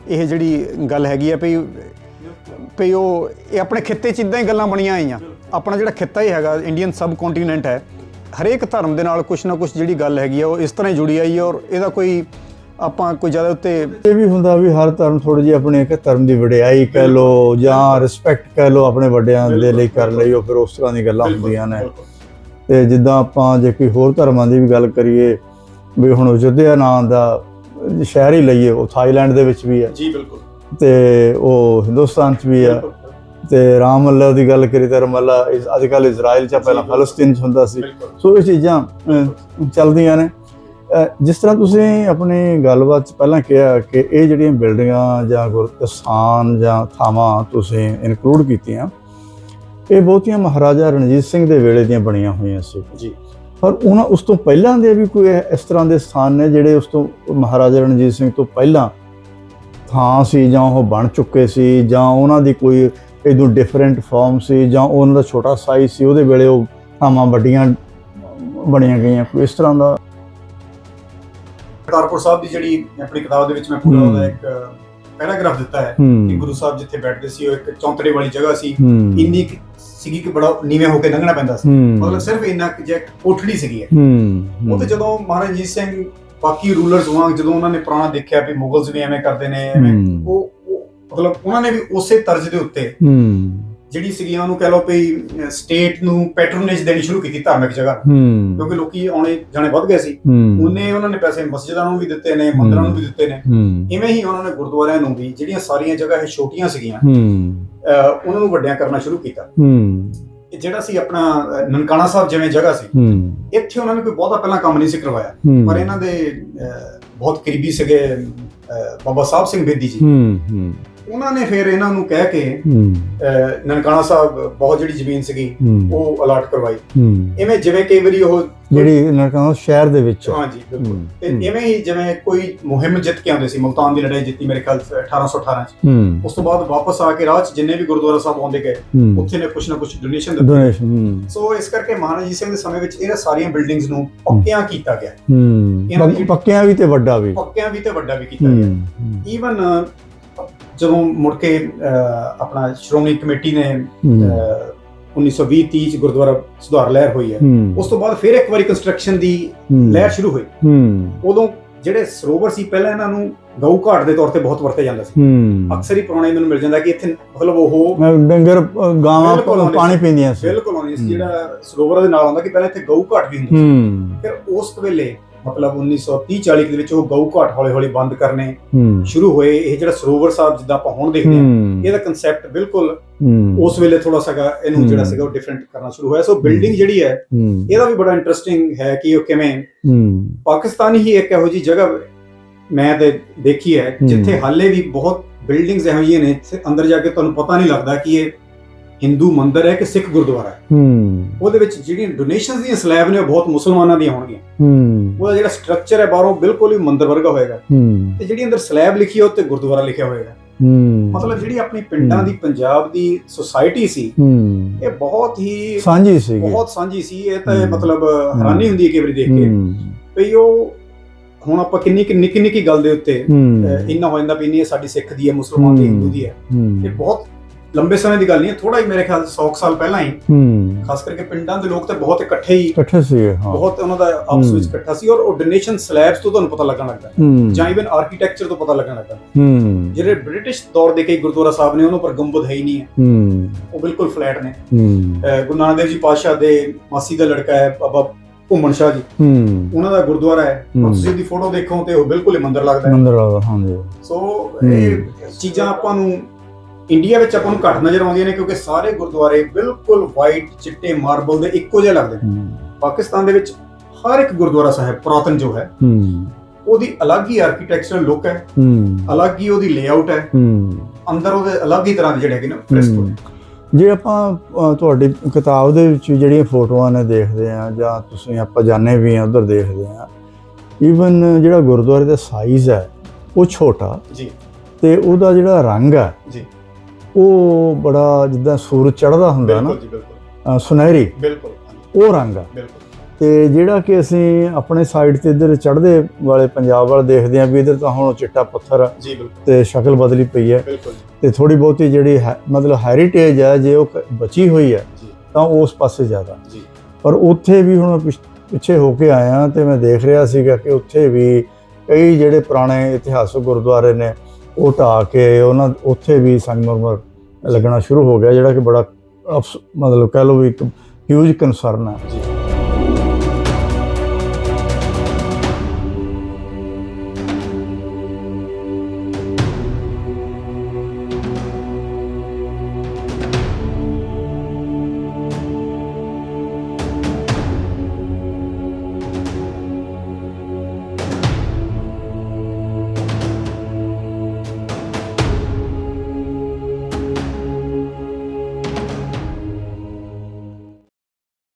ਇਹ ਜਿਹੜੀ ਗੱਲ ਹੈਗੀ ਆ ਭਈ ਭਈ ਉਹ, ਇਹ ਆਪਣੇ ਖਿੱਤੇ 'ਚ ਇਦਾਂ ਹੀ ਗੱਲਾਂ ਬਣੀਆਂ ਆਈਆਂ। ਆਪਣਾ ਜਿਹੜਾ ਖਿੱਤਾ ਹੀ ਹੈਗਾ ਇੰਡੀਅਨ ਸਬ ਕੰਟੀਨੈਂਟ ਹੈ ਹਰੇਕ ਧਰਮ ਦੇ ਨਾਲ ਕੁਛ ਨਾ ਕੁਛ ਜਿਹੜੀ ਗੱਲ ਹੈਗੀ ਆ ਉਹ ਇਸ ਤਰ੍ਹਾਂ ਹੀ ਜੁੜੀ ਆਈ ਹੈ ਔਰ ਇਹਦਾ ਕੋਈ ਆਪਾਂ ਕੋਈ ਜ਼ਿਆਦਾ ਉੱਤੇ ਇਹ ਵੀ ਹੁੰਦਾ ਵੀ ਹਰ ਧਰਮ ਥੋੜੀ ਜਿਹੀ ਆਪਣੇ ਇੱਕ ਧਰਮ ਦੀ ਵਡਿਆਈ ਕਹਿ ਲੋ ਜਾਂ ਰਿਸਪੈਕਟ ਕਹਿ ਲੋ ਆਪਣੇ ਵੱਡਿਆਂ ਦੇ ਲਈ ਕਰ ਲਈ ਉਹ ਫਿਰ ਉਸ ਤਰ੍ਹਾਂ ਦੀ ਗੱਲਾਂ ਹੁੰਦੀਆਂ ਨੇ। ਤੇ ਜਿੱਦਾਂ ਆਪਾਂ ਜੇ ਕੋਈ ਹੋਰ ਧਰਮਾਂ ਦੀ ਵੀ ਗੱਲ ਕਰੀਏ ਵੀ ਹੁਣ ਅਯੁੱਧਿਆ ਨਾਂ ਦਾ ਸ਼ਹਿਰ ਹੀ ਲਈਏ ਉਹ ਥਾਈਲੈਂਡ ਦੇ ਵਿੱਚ ਵੀ ਹੈ। ਜੀ ਬਿਲਕੁਲ। ਤੇ ਉਹ ਹਿੰਦੁਸਤਾਨ 'ਚ ਵੀ ਹੈ। ਤੇ ਰਾਮ ਅੱਲਾ ਦੀ ਗੱਲ ਕਰੀ ਤਾਂ ਰਮੱਲਾ ਅੱਜ ਕੱਲ ਇਜ਼ਰਾਈਲ 'ਚ ਪਹਿਲਾਂ। ਫਲਸਤੀਨ 'ਚ ਹੁੰਦਾ ਸੀ। ਸੋ ਇਹ ਚੀਜ਼ਾਂ ਚੱਲਦੀਆਂ ਨੇ। ਜਿਸ ਤਰ੍ਹਾਂ ਤੁਸੀਂ ਆਪਣੀ ਗੱਲਬਾਤ 'ਚ ਪਹਿਲਾਂ ਕਿਹਾ ਕਿ ਇਹ ਜਿਹੜੀਆਂ ਬਿਲਡਿੰਗਾਂ ਜਾਂ ਗੁਰਸਥਾਨ ਜਾਂ ਥਾਵਾਂ ਤੁਸੀਂ ਇਨਕਲੂਡ ਕੀਤੀਆਂ ਇਹ ਬਹੁਤੀਆਂ ਮਹਾਰਾਜਾ ਰਣਜੀਤ ਸਿੰਘ ਦੇ ਵੇਲੇ ਦੀਆਂ ਬਣੀਆਂ ਹੋਈਆਂ ਸੀ। ਜੀ। ਪਰ ਉਹਨਾਂ ਉਸ ਤੋਂ ਪਹਿਲਾਂ ਦੇ ਵੀ ਕੋਈ ਇਸ ਤਰ੍ਹਾਂ ਦੇ ਸਥਾਨ ਨੇ ਜਿਹੜੇ ਉਸ ਤੋਂ ਮਹਾਰਾਜਾ ਰਣਜੀਤ ਸਿੰਘ ਤੋਂ ਪਹਿਲਾਂ ਥਾਂ ਸੀ ਜਾਂ ਉਹ ਬਣ ਚੁੱਕੇ ਸੀ ਜਾਂ ਉਹਨਾਂ ਦੀ ਕੋਈ ਇਦੋਂ ਡਿਫਰੈਂਟ ਫਾਰਮ ਸੀ ਜਾਂ ਉਹਨਾਂ ਦਾ ਛੋਟਾ ਸਾਈਜ਼ ਸੀ ਉਹਦੇ ਵੇਲੇ ਉਹ ਥਾਵਾਂ ਵੱਡੀਆਂ ਬਣੀਆਂ ਗਈਆਂ ਕੋਈ ਇਸ ਤਰ੍ਹਾਂ ਦਾ। ਕਰਤਾਰਪੁਰ ਸਾਹਿਬ ਦੀ ਜਿਹੜੀ ਆਪਣੀ ਕਿਤਾਬ ਦੇ ਵਿੱਚ ਮੈਂ ਪੂਰਾ। ਉਹਦਾ ਇੱਕ ਪੈਰਾਗ੍ਰਾਫ ਦਿੱਤਾ ਹੈ ਕਿ ਗੁਰੂ ਸਾਹਿਬ ਜਿੱਥੇ ਬੈਠਦੇ ਸੀ ਉਹ ਇੱਕ ਚੌਂਤੜੇ ਵਾਲੀ ਜਗ੍ਹਾ ਸੀ। ਇੰਨੀ ਸੀਗੀ ਕਿ ਬੜਾ ਨੀਵੇਂ ਹੋ ਕੇ ਲੰਘਣਾ ਪੈਂਦਾ ਸੀ। ਮਤਲਬ ਸਿਰਫ ਇੰਨਾ ਕਿ ਜੇ ਕੋਠੜੀ ਸੀਗੀ ਹੂੰ ਉਹ ਤੇ ਜਦੋਂ ਮਹਾਰਾਜਾ ਸਿੰਘ ਬਾਕੀ ਰੂਲਰਸ ਵਾਂਗ ਜਦੋਂ ਉਹਨਾਂ ਨੇ ਪੁਰਾਣਾ ਦੇਖਿਆ ਵੀ ਮੁਗਲਸ ਵੀ ਐਵੇਂ ਕਰਦੇ ਨੇ ਐਵੇਂ ਉਹ ਮਤਲਬ ਉਹਨਾਂ ਨੇ ਵੀ ਉਸੇ ਤਰਜ਼ ਦੇ ਉੱਤੇ ਹੂੰ। ਜਿਹੜੀ ਸੀਗੀਆਂ ਉਹਨੂੰ ਕਹਿ ਲਓ ਵੀ ਸਟੇਟ ਨੂੰ ਪੈਟਰੋਨੇਜ ਦੇਣੀ ਸ਼ੁਰੂ ਕੀਤੀ ਧਾਰਮਿਕ ਜਗ੍ਹਾ ਨੂੰ। ਹੂੰ। ਕਿਉਂਕਿ ਲੋਕੀ ਆਉਣੇ ਜਾਣੇ ਵੱਧ ਗਏ ਸੀ। ਉਹਨੇ ਉਹਨਾਂ ਨੇ ਪੈਸੇ ਮਸਜਿਦਾਂ ਨੂੰ ਵੀ ਦਿੱਤੇ ਨੇ ਮੰਦਰਾਂ ਨੂੰ ਵੀ ਦਿੱਤੇ ਨੇ। ਇਵੇਂ ਹੀ ਉਹਨਾਂ ਨੇ ਗੁਰਦੁਆਰਿਆਂ ਨੂੰ ਵੀ ਜਿਹੜੀਆਂ ਸਾਰੀਆਂ ਜਗ੍ਹਾ ਇਹ ਛੋਟੀਆਂ ਸੀਗੀਆਂ ਉਹਨਾਂ ਨੂੰ ਵੱਡਿਆਂ ਕਰਨਾ ਸ਼ੁਰੂ ਕੀਤਾ। ਜਿਹੜਾ ਸੀ ਆਪਣਾ ਨਨਕਾਣਾ ਸਾਹਿਬ ਜਿਵੇਂ ਜਗ੍ਹਾ ਸੀ ਇੱਥੇ ਉਹਨਾਂ ਨੇ ਕੋਈ ਬਹੁਤਾ ਪਹਿਲਾਂ ਕੰਮ ਨਹੀਂ ਸੀ ਕਰਵਾਇਆ। ਪਰ ਇਹਨਾਂ ਦੇ ਬਹੁਤ ਕਰੀਬੀ ਸੀਗੇ ਬਾਬਾ ਸਾਹਿਬ ਸਿੰਘ ਬੇਦੀ ਜੀ। ਉਹਨਾਂ ਨੇ ਫਿਰ ਇਹਨਾਂ ਨੂੰ ਕਹਿ ਕੇ ਅਹ, ਨਨਕਾਣਾ ਸਾਹਿਬ ਬਹੁਤ ਜਿਹੜੀ ਜ਼ਮੀਨ ਸੀਗੀ ਹੂੰ। ਉਹ ਅਲਾਟ ਕਰਵਾਈ। ਹੂੰ। ਇਵੇਂ ਜਿਵੇਂ ਕਈ ਵਾਰੀ ਉਹ ਜਿਹੜੀ ਨਰਕਾਂ ਸ਼ਹਿਰ ਦੇ ਵਿੱਚ ਹਾਂਜੀ ਬਿਲਕੁਲ। ਹੂੰ, ਤੇ ਹੂੰ। ਇਵੇਂ ਹੀ ਜਿਵੇਂ ਕੋਈ ਮੁਹਿੰਮ ਜਿੱਤ ਕੇ ਆਉਂਦੇ ਸੀ ਮੁਲਤਾਨ ਦੀ ਲੜਾਈ ਜਿੱਤੀ ਮੇਰੇ ਖਿਆਲ 'ਚ 1818 ਚ। ਹੂੰ। ਉਸ ਤੋਂ ਬਾਅਦ ਵਾਪਸ ਆ ਕੇ ਰਾਹ 'ਚ ਜਿੰਨੇ ਵੀ ਗੁਰਦੁਆਰਾ ਸਾਹਿਬ ਆਉਂਦੇ ਗਏ ਹੂੰ। ਉੱਥੇ ਨੇ ਕੁਛ ਨਾ ਕੁਛ ਡੋਨੇਸ਼ਨ ਦਿੱਤੀ। ਡੋਨੇਸ਼ਨ ਹੂੰ। ਸੋ ਇਸ ਕਰਕੇ ਮਹਾਰਾਜਾ ਜੀ ਸਿੰਘ ਦੇ ਸਮੇਂ ਵਿੱਚ ਇਹਨਾਂ ਸਾਰੀਆਂ ਬਿਲਡਿੰਗਸ ਨੂੰ ਪੱਕਿਆਂ ਕੀਤਾ ਗਿਆ। ਹੂੰ। ਇਹਨਾਂ ਦੀ- ਪੱਕਿਆਂ ਵੀ ਤੇ ਵੱਡਾ ਵੀ। ਪੱਕਿਆਂ ਵੀ ਤੇ ਵੱਡਾ ਵੀ ਕੀਤਾ ਗਿਆ। ਹੂੰ ਈਵਨ ਜਦੋਂ ਮੁੜ ਕੇ ਆਪਣਾ ਸ਼੍ਰੋਮਣੀ ਕਮੇਟੀ ਨੇ ਹੂੰ। ਅਹ, 1920 30 ਚ ਗੁਰਦੁਆਰਾ ਸੁਧਾਰ ਲਹਿਰ ਹੋਈ ਹੈ। ਉਸ ਤੋਂ ਬਾਅਦ ਫਿਰ ਇੱਕ ਵਾਰੀ ਕੰਸਟਰਕਸ਼ਨ ਦੀ ਲਹਿਰ ਸ਼ੁਰੂ ਹੋਈ। ਉਦੋਂ ਜਿਹੜੇ ਸਰੋਵਰ ਸੀ ਪਹਿਲਾਂ ਇਹਨਾਂ ਨੂੰ ਗਊ ਘਾਟ ਦੇ ਤੌਰ ਤੇ ਬਹੁਤ ਵਰਤੇ ਜਾਂਦਾ ਸੀ। ਅਕਸਰ ਹੀ ਪੁਰਾਣੇ ਮੈਨੂੰ ਮਿਲ ਜਾਂਦਾ ਕਿ ਇੱਥੇ ਮਤਲਬ ਉਹ ਡੰਗਰ ਗਾਵਾਂ ਪਾਣੀ। ਪੀਂਦੀਆਂ ਸੀ। ਬਿਲਕੁਲ ਆਉਂਦੀ ਸੀ। ਜਿਹੜਾ ਸਰੋਵਰ ਦੇ ਨਾਲ ਆਉਂਦਾ ਕਿ ਪਹਿਲਾਂ ਇੱਥੇ ਗਊ ਘਾਟ ਵੀ ਹੁੰਦਾ ਸੀ। ਫਿਰ ਉਸ ਵੇਲੇ ਮਤਲਬ 1930 40 ਦੇ ਵਿੱਚ ਉਹ ਗਊ ਘਾਟ ਹੌਲੀ ਹੌਲੀ ਬੰਦ ਕਰਨੇ ਹੂੰ। ਸ਼ੁਰੂ ਹੋਏ। ਇਹ ਜਿਹੜਾ ਸਰੋਵਰ ਸਾਹਿਬ ਜਿੱਦਾਂ ਆਪਾਂ ਹੁਣ ਦੇਖਦੇ ਹਾਂ ਇਹਦਾ ਕਨਸੈਪਟ ਬਿਲਕੁਲ ਉਸ ਵੇਲੇ ਥੋੜਾ ਸਾਗਾ ਇਹਨੂੰ ਜਿਹੜਾ। ਸੀਗਾ ਉਹ ਡਿਫਰੈਂਟ ਕਰਨਾ ਸ਼ੁਰੂ ਹੋਇਆ। ਸੋ ਬਿਲਡਿੰਗ ਜਿਹੜੀ ਹੈ ਇਹਦਾ ਵੀ ਬੜਾ ਇੰਟਰਸਟਿੰਗ ਹੈ ਕਿ ਉਹ ਕਿਵੇਂ ਪਾਕਿਸਤਾਨ ਹੀ ਇੱਕ ਇਹੋ ਜੀ ਜਗ੍ਹਾ ਮੈਂ ਤੇ ਦੇਖੀ ਹੈ। ਜਿੱਥੇ ਹਾਲੇ ਵੀ ਬਹੁਤ ਬਿਲਡਿੰਗਸ ਇਹੋ ਜਿਹੀਆਂ ਨੇ ਅੰਦਰ ਜਾ ਕੇ ਤੁਹਾਨੂੰ ਪਤਾ ਨਹੀਂ ਲੱਗਦਾ ਕਿ ਇਹ ਹਿੰਦੂ ਮੰਦਿਰ ਹੈ ਕਿ ਸਿੱਖ ਗੁਰਦੁਆਰਾ ਹੈ? ਹੂੰ। ਉਹਦੇ ਵਿੱਚ ਜਿਹੜੀਆਂ ਡੋਨੇਸ਼ਨਸ ਦੀਆਂ ਸਲੈਬ ਨੇ ਉਹ ਬਹੁਤ ਮੁਸਲਮਾਨਾਂ ਦੀਆਂ ਹੋਣਗੀਆਂ। ਹੂੰ। ਉਹਦਾ ਜਿਹੜਾ ਸਟਰਕਚਰ ਹੈ ਬਾਹਰੋਂ ਬਿਲਕੁਲ ਹੀ ਮੰਦਿਰ ਵਰਗਾ ਹੋਏਗਾ। ਹੂੰ। ਤੇ ਜਿਹੜੀ ਅੰਦਰ ਸਲੈਬ ਲਿਖੀ ਹੈ ਉੱਤੇ ਗੁਰਦੁਆਰਾ ਲਿਖਿਆ ਹੋਏਗਾ। ਹੂੰ। ਮਤਲਬ ਜਿਹੜੀ ਆਪਣੀ ਪਿੰਡਾਂ। ਦੀ ਪੰਜਾਬ ਦੀ ਸੁਸਾਇਟੀ ਸੀ ਹੂੰ। ਇਹ ਬਹੁਤ ਹੀ ਸਾਂਝੀ ਸੀਗੀ। ਬਹੁਤ ਸਾਂਝੀ ਸੀ। ਇਹ ਤਾਂ। ਮਤਲਬ ਹੈਰਾਨੀ ਹੁੰਦੀ ਹੈ ਕਈ ਵਾਰੀ ਦੇਖ ਕੇ। ਵੀ ਉਹ ਹੁਣ ਆਪਾਂ ਕਿੰਨੀ ਕਿ ਨਿੱਕੀ ਨਿੱਕੀ ਗੱਲ ਦੇ ਉੱਤੇ ਇੰਨਾ ਹੋ ਜਾਂਦਾ ਵੀ ਨਹੀਂ ਸਾਡੀ ਸਿੱਖ ਦੀ ਹੈ ਮੁਸਲਮਾਨ ਦੀ। ਹਿੰਦੂ ਦੀ ਹੈ। ਹੂੰ। ਇਹ ਬਹੁਤ ਲੰਬੇ ਸਮੇਂ ਦੀ ਗੱਲ ਨਹੀਂ ਹੈ ਥੋੜਾ ਹੀ ਮੇਰੇ ਖਿਆਲ 100 ਸਾਲ ਪਹਿਲਾਂ ਹੀ ਹੂੰ। ਖਾਸ ਕਰਕੇ ਪਿੰਡਾਂ ਦੇ ਲੋਕ ਤਾਂ ਬਹੁਤ ਇਕੱਠੇ ਹੀ ਇਕੱਠੇ ਸੀ ਹਾਂ। ਬਹੁਤ ਉਹਨਾਂ ਦਾ ਆਪਸ ਵਿੱਚ। ਇਕੱਠਾ ਸੀ ਔਰ ਉਹ ਡੋਨੇਸ਼ਨ ਸਲੈਬਸ ਤੋਂ ਤੁਹਾਨੂੰ ਪਤਾ ਲੱਗਣ ਲੱਗਦਾ। ਹੂੰ। ਜਾਂ ਇਵਨ ਆਰਕੀਟੈਕਚਰ ਤੋਂ ਪਤਾ ਲੱਗਣ ਲੱਗਦਾ ਹੈ। ਜਿਹੜੇ ਬ੍ਰਿਟਿਸ਼ ਦੌਰ ਦੇ ਕਈ ਗੁਰਦੁਆਰਾ ਸਾਹਿਬ ਨੇ ਉਹਨਾਂ ਪਰ ਗੰਬਦ ਹੈ ਹੀ ਨਹੀਂ ਹੈ। ਹੂੰ। ਉਹ ਬਿਲਕੁਲ ਫਲੈਟ ਨੇ। ਹੂੰ। ਗੁਰੂ ਨਾਨਕ ਦੇਵ ਜੀ ਪਾਤਸ਼ਾਹ ਦੇ ਮਾਸੀ ਦਾ ਲੜਕਾ ਹੈ ਬਾਬਾ ਘੁੰਮਣ ਸ਼ਾਹ ਜੀ। ਹੂੰ। ਉਹਨਾਂ ਦਾ ਗੁਰਦੁਆਰਾ ਹੈ। ਤੁਸੀਂ ਦੀ ਫੋਟੋ ਦੇਖੋ ਤੇ ਉਹ ਬਿਲਕੁਲ ਹੀ ਮੰਦਿਰ ਲੱਗਦਾ ਹੈ। ਮੰਦਰ ਵਾਲਾ ਹਾਂਜੀ। ਸੋ ਇਹ ਚੀਜ਼ਾਂ ਆਪਾਂ ਨੂੰ ਇੰਡੀਆ ਵਿੱਚ ਆਪਾਂ ਨੂੰ ਘੱਟ ਨਜ਼ਰ ਆਉਂਦੀਆਂ ਨੇ ਕਿਉਂਕਿ ਸਾਰੇ ਗੁਰਦੁਆਰੇ ਬਿਲਕੁਲ ਵਾਈਟ ਚਿੱਟੇ ਮਾਰਬਲ ਦੇ ਇੱਕੋ ਜਿਹੇ ਲੱਗਦੇ ਨੇ। ਪਾਕਿਸਤਾਨ ਦੇ ਵਿੱਚ ਹਰ ਇੱਕ ਗੁਰਦੁਆਰਾ ਸਾਹਿਬ ਪੁਰਾਤਨ ਜੋ ਹੈ ਉਹਦੀ ਅਲੱਗ ਹੀ ਆਰਕੀਟੈਕਚਰਲ ਲੁੱਕ ਹੈ ਅਲੱਗ ਹੀ ਉਹਦੀ ਲੇਆਊਟ ਹੈ ਅੰਦਰ ਉਹਦੇ ਅਲੱਗ ਹੀ ਤਰ੍ਹਾਂ ਦੇ ਜਿਹੜੇ ਹੈਗੇ ਨੇ ਫ੍ਰੈਸਕੋ ਜੇ ਆਪਾਂ ਤੁਹਾਡੀ ਕਿਤਾਬ ਦੇ ਵਿੱਚ ਜਿਹੜੀਆਂ ਫੋਟੋਆਂ ਨੇ ਦੇਖਦੇ ਆ ਜਾਂ ਤੁਸੀਂ ਆਪਾਂ ਜਾਣੇ ਵੀ ਆ ਉਧਰ ਦੇਖਦੇ ਆ ਈਵਨ ਜਿਹੜਾ ਗੁਰਦੁਆਰੇ ਦਾ ਸਾਈਜ਼ ਹੈ ਉਹ ਛੋਟਾ ਜੀ। ਤੇ ਉਹਦਾ ਜਿਹੜਾ ਰੰਗ ਹੈ ਜੀ। ਉਹ ਬੜਾ ਜਿੱਦਾਂ ਸੂਰਜ ਚੜ੍ਹਦਾ ਹੁੰਦਾ ਨਾ ਬਿਲਕੁਲ ਜੀ ਬਿਲਕੁਲ। ਅ, ਸੁਨਹਿਰੀ ਬਿਲਕੁਲ ਹਾਂਜੀ, ਉਹ ਰੰਗ ਆ। ਬਿਲਕੁਲ। ਤੇ ਜਿਹੜਾ ਕਿ ਅਸੀਂ ਆਪਣੇ ਸਾਈਡ ਤੇ ਇੱਧਰ ਚੜ੍ਹਦੇ ਵਾਲੇ ਪੰਜਾਬ ਵਾਲ ਦੇਖਦੇ ਆ ਵੀ ਇੱਧਰ ਤਾਂ ਹੁਣ ਚਿੱਟਾ ਪੱਥਰ ਆ ਜੀ ਬਿਲਕੁਲ। ਤੇ ਸ਼ਕਲ ਬਦਲੀ ਪਈ ਹੈ। ਬਿਲਕੁਲ ਜੀ, ਤੇ ਥੋੜੀ ਬਹੁਤੀ ਜਿਹੜੀ ਹੈ ਮਤਲਬ ਹੈਰੀਟੇਜ ਹੈ ਜੇ ਉਹ ਕ- ਬਚੀ ਹੋਈ ਹੈ ਜੀ। ਤਾਂ ਉਸ ਪਾਸੇ ਜ਼ਿਆਦਾ। ਜੀ। ਪਰ ਉੱਥੇ ਵੀ ਹੁਣ ਪਿਛ- ਪਿੱਛੇ ਹੋ ਕੇ ਆਇਆ ਤੇ ਮੈਂ ਦੇਖ ਰਿਹਾ ਸੀਗਾ ਕਿ ਉੱਥੇ ਵੀ ਕਈ ਜਿਹੜੇ ਪੁਰਾਣੇ ਇਤਿਹਾਸਕ ਗੁਰਦੁਆਰੇ ਨੇ ਉਹ ਢਾਹ ਕੇ ਉਹਨਾਂ ਉੱਥੇ ਵੀ ਸੰਗਮਰਮਰ ਲੱਗਣਾ ਸ਼ੁਰੂ ਹੋ ਗਿਆ, ਜਿਹੜਾ ਕਿ ਬੜਾ ਅਫਸ- ਮਤਲਬ ਕਹਿ ਲਓ ਵੀ ਇੱਕ ਹਿਊਜ ਕਨਸਰਨ ਹੈ।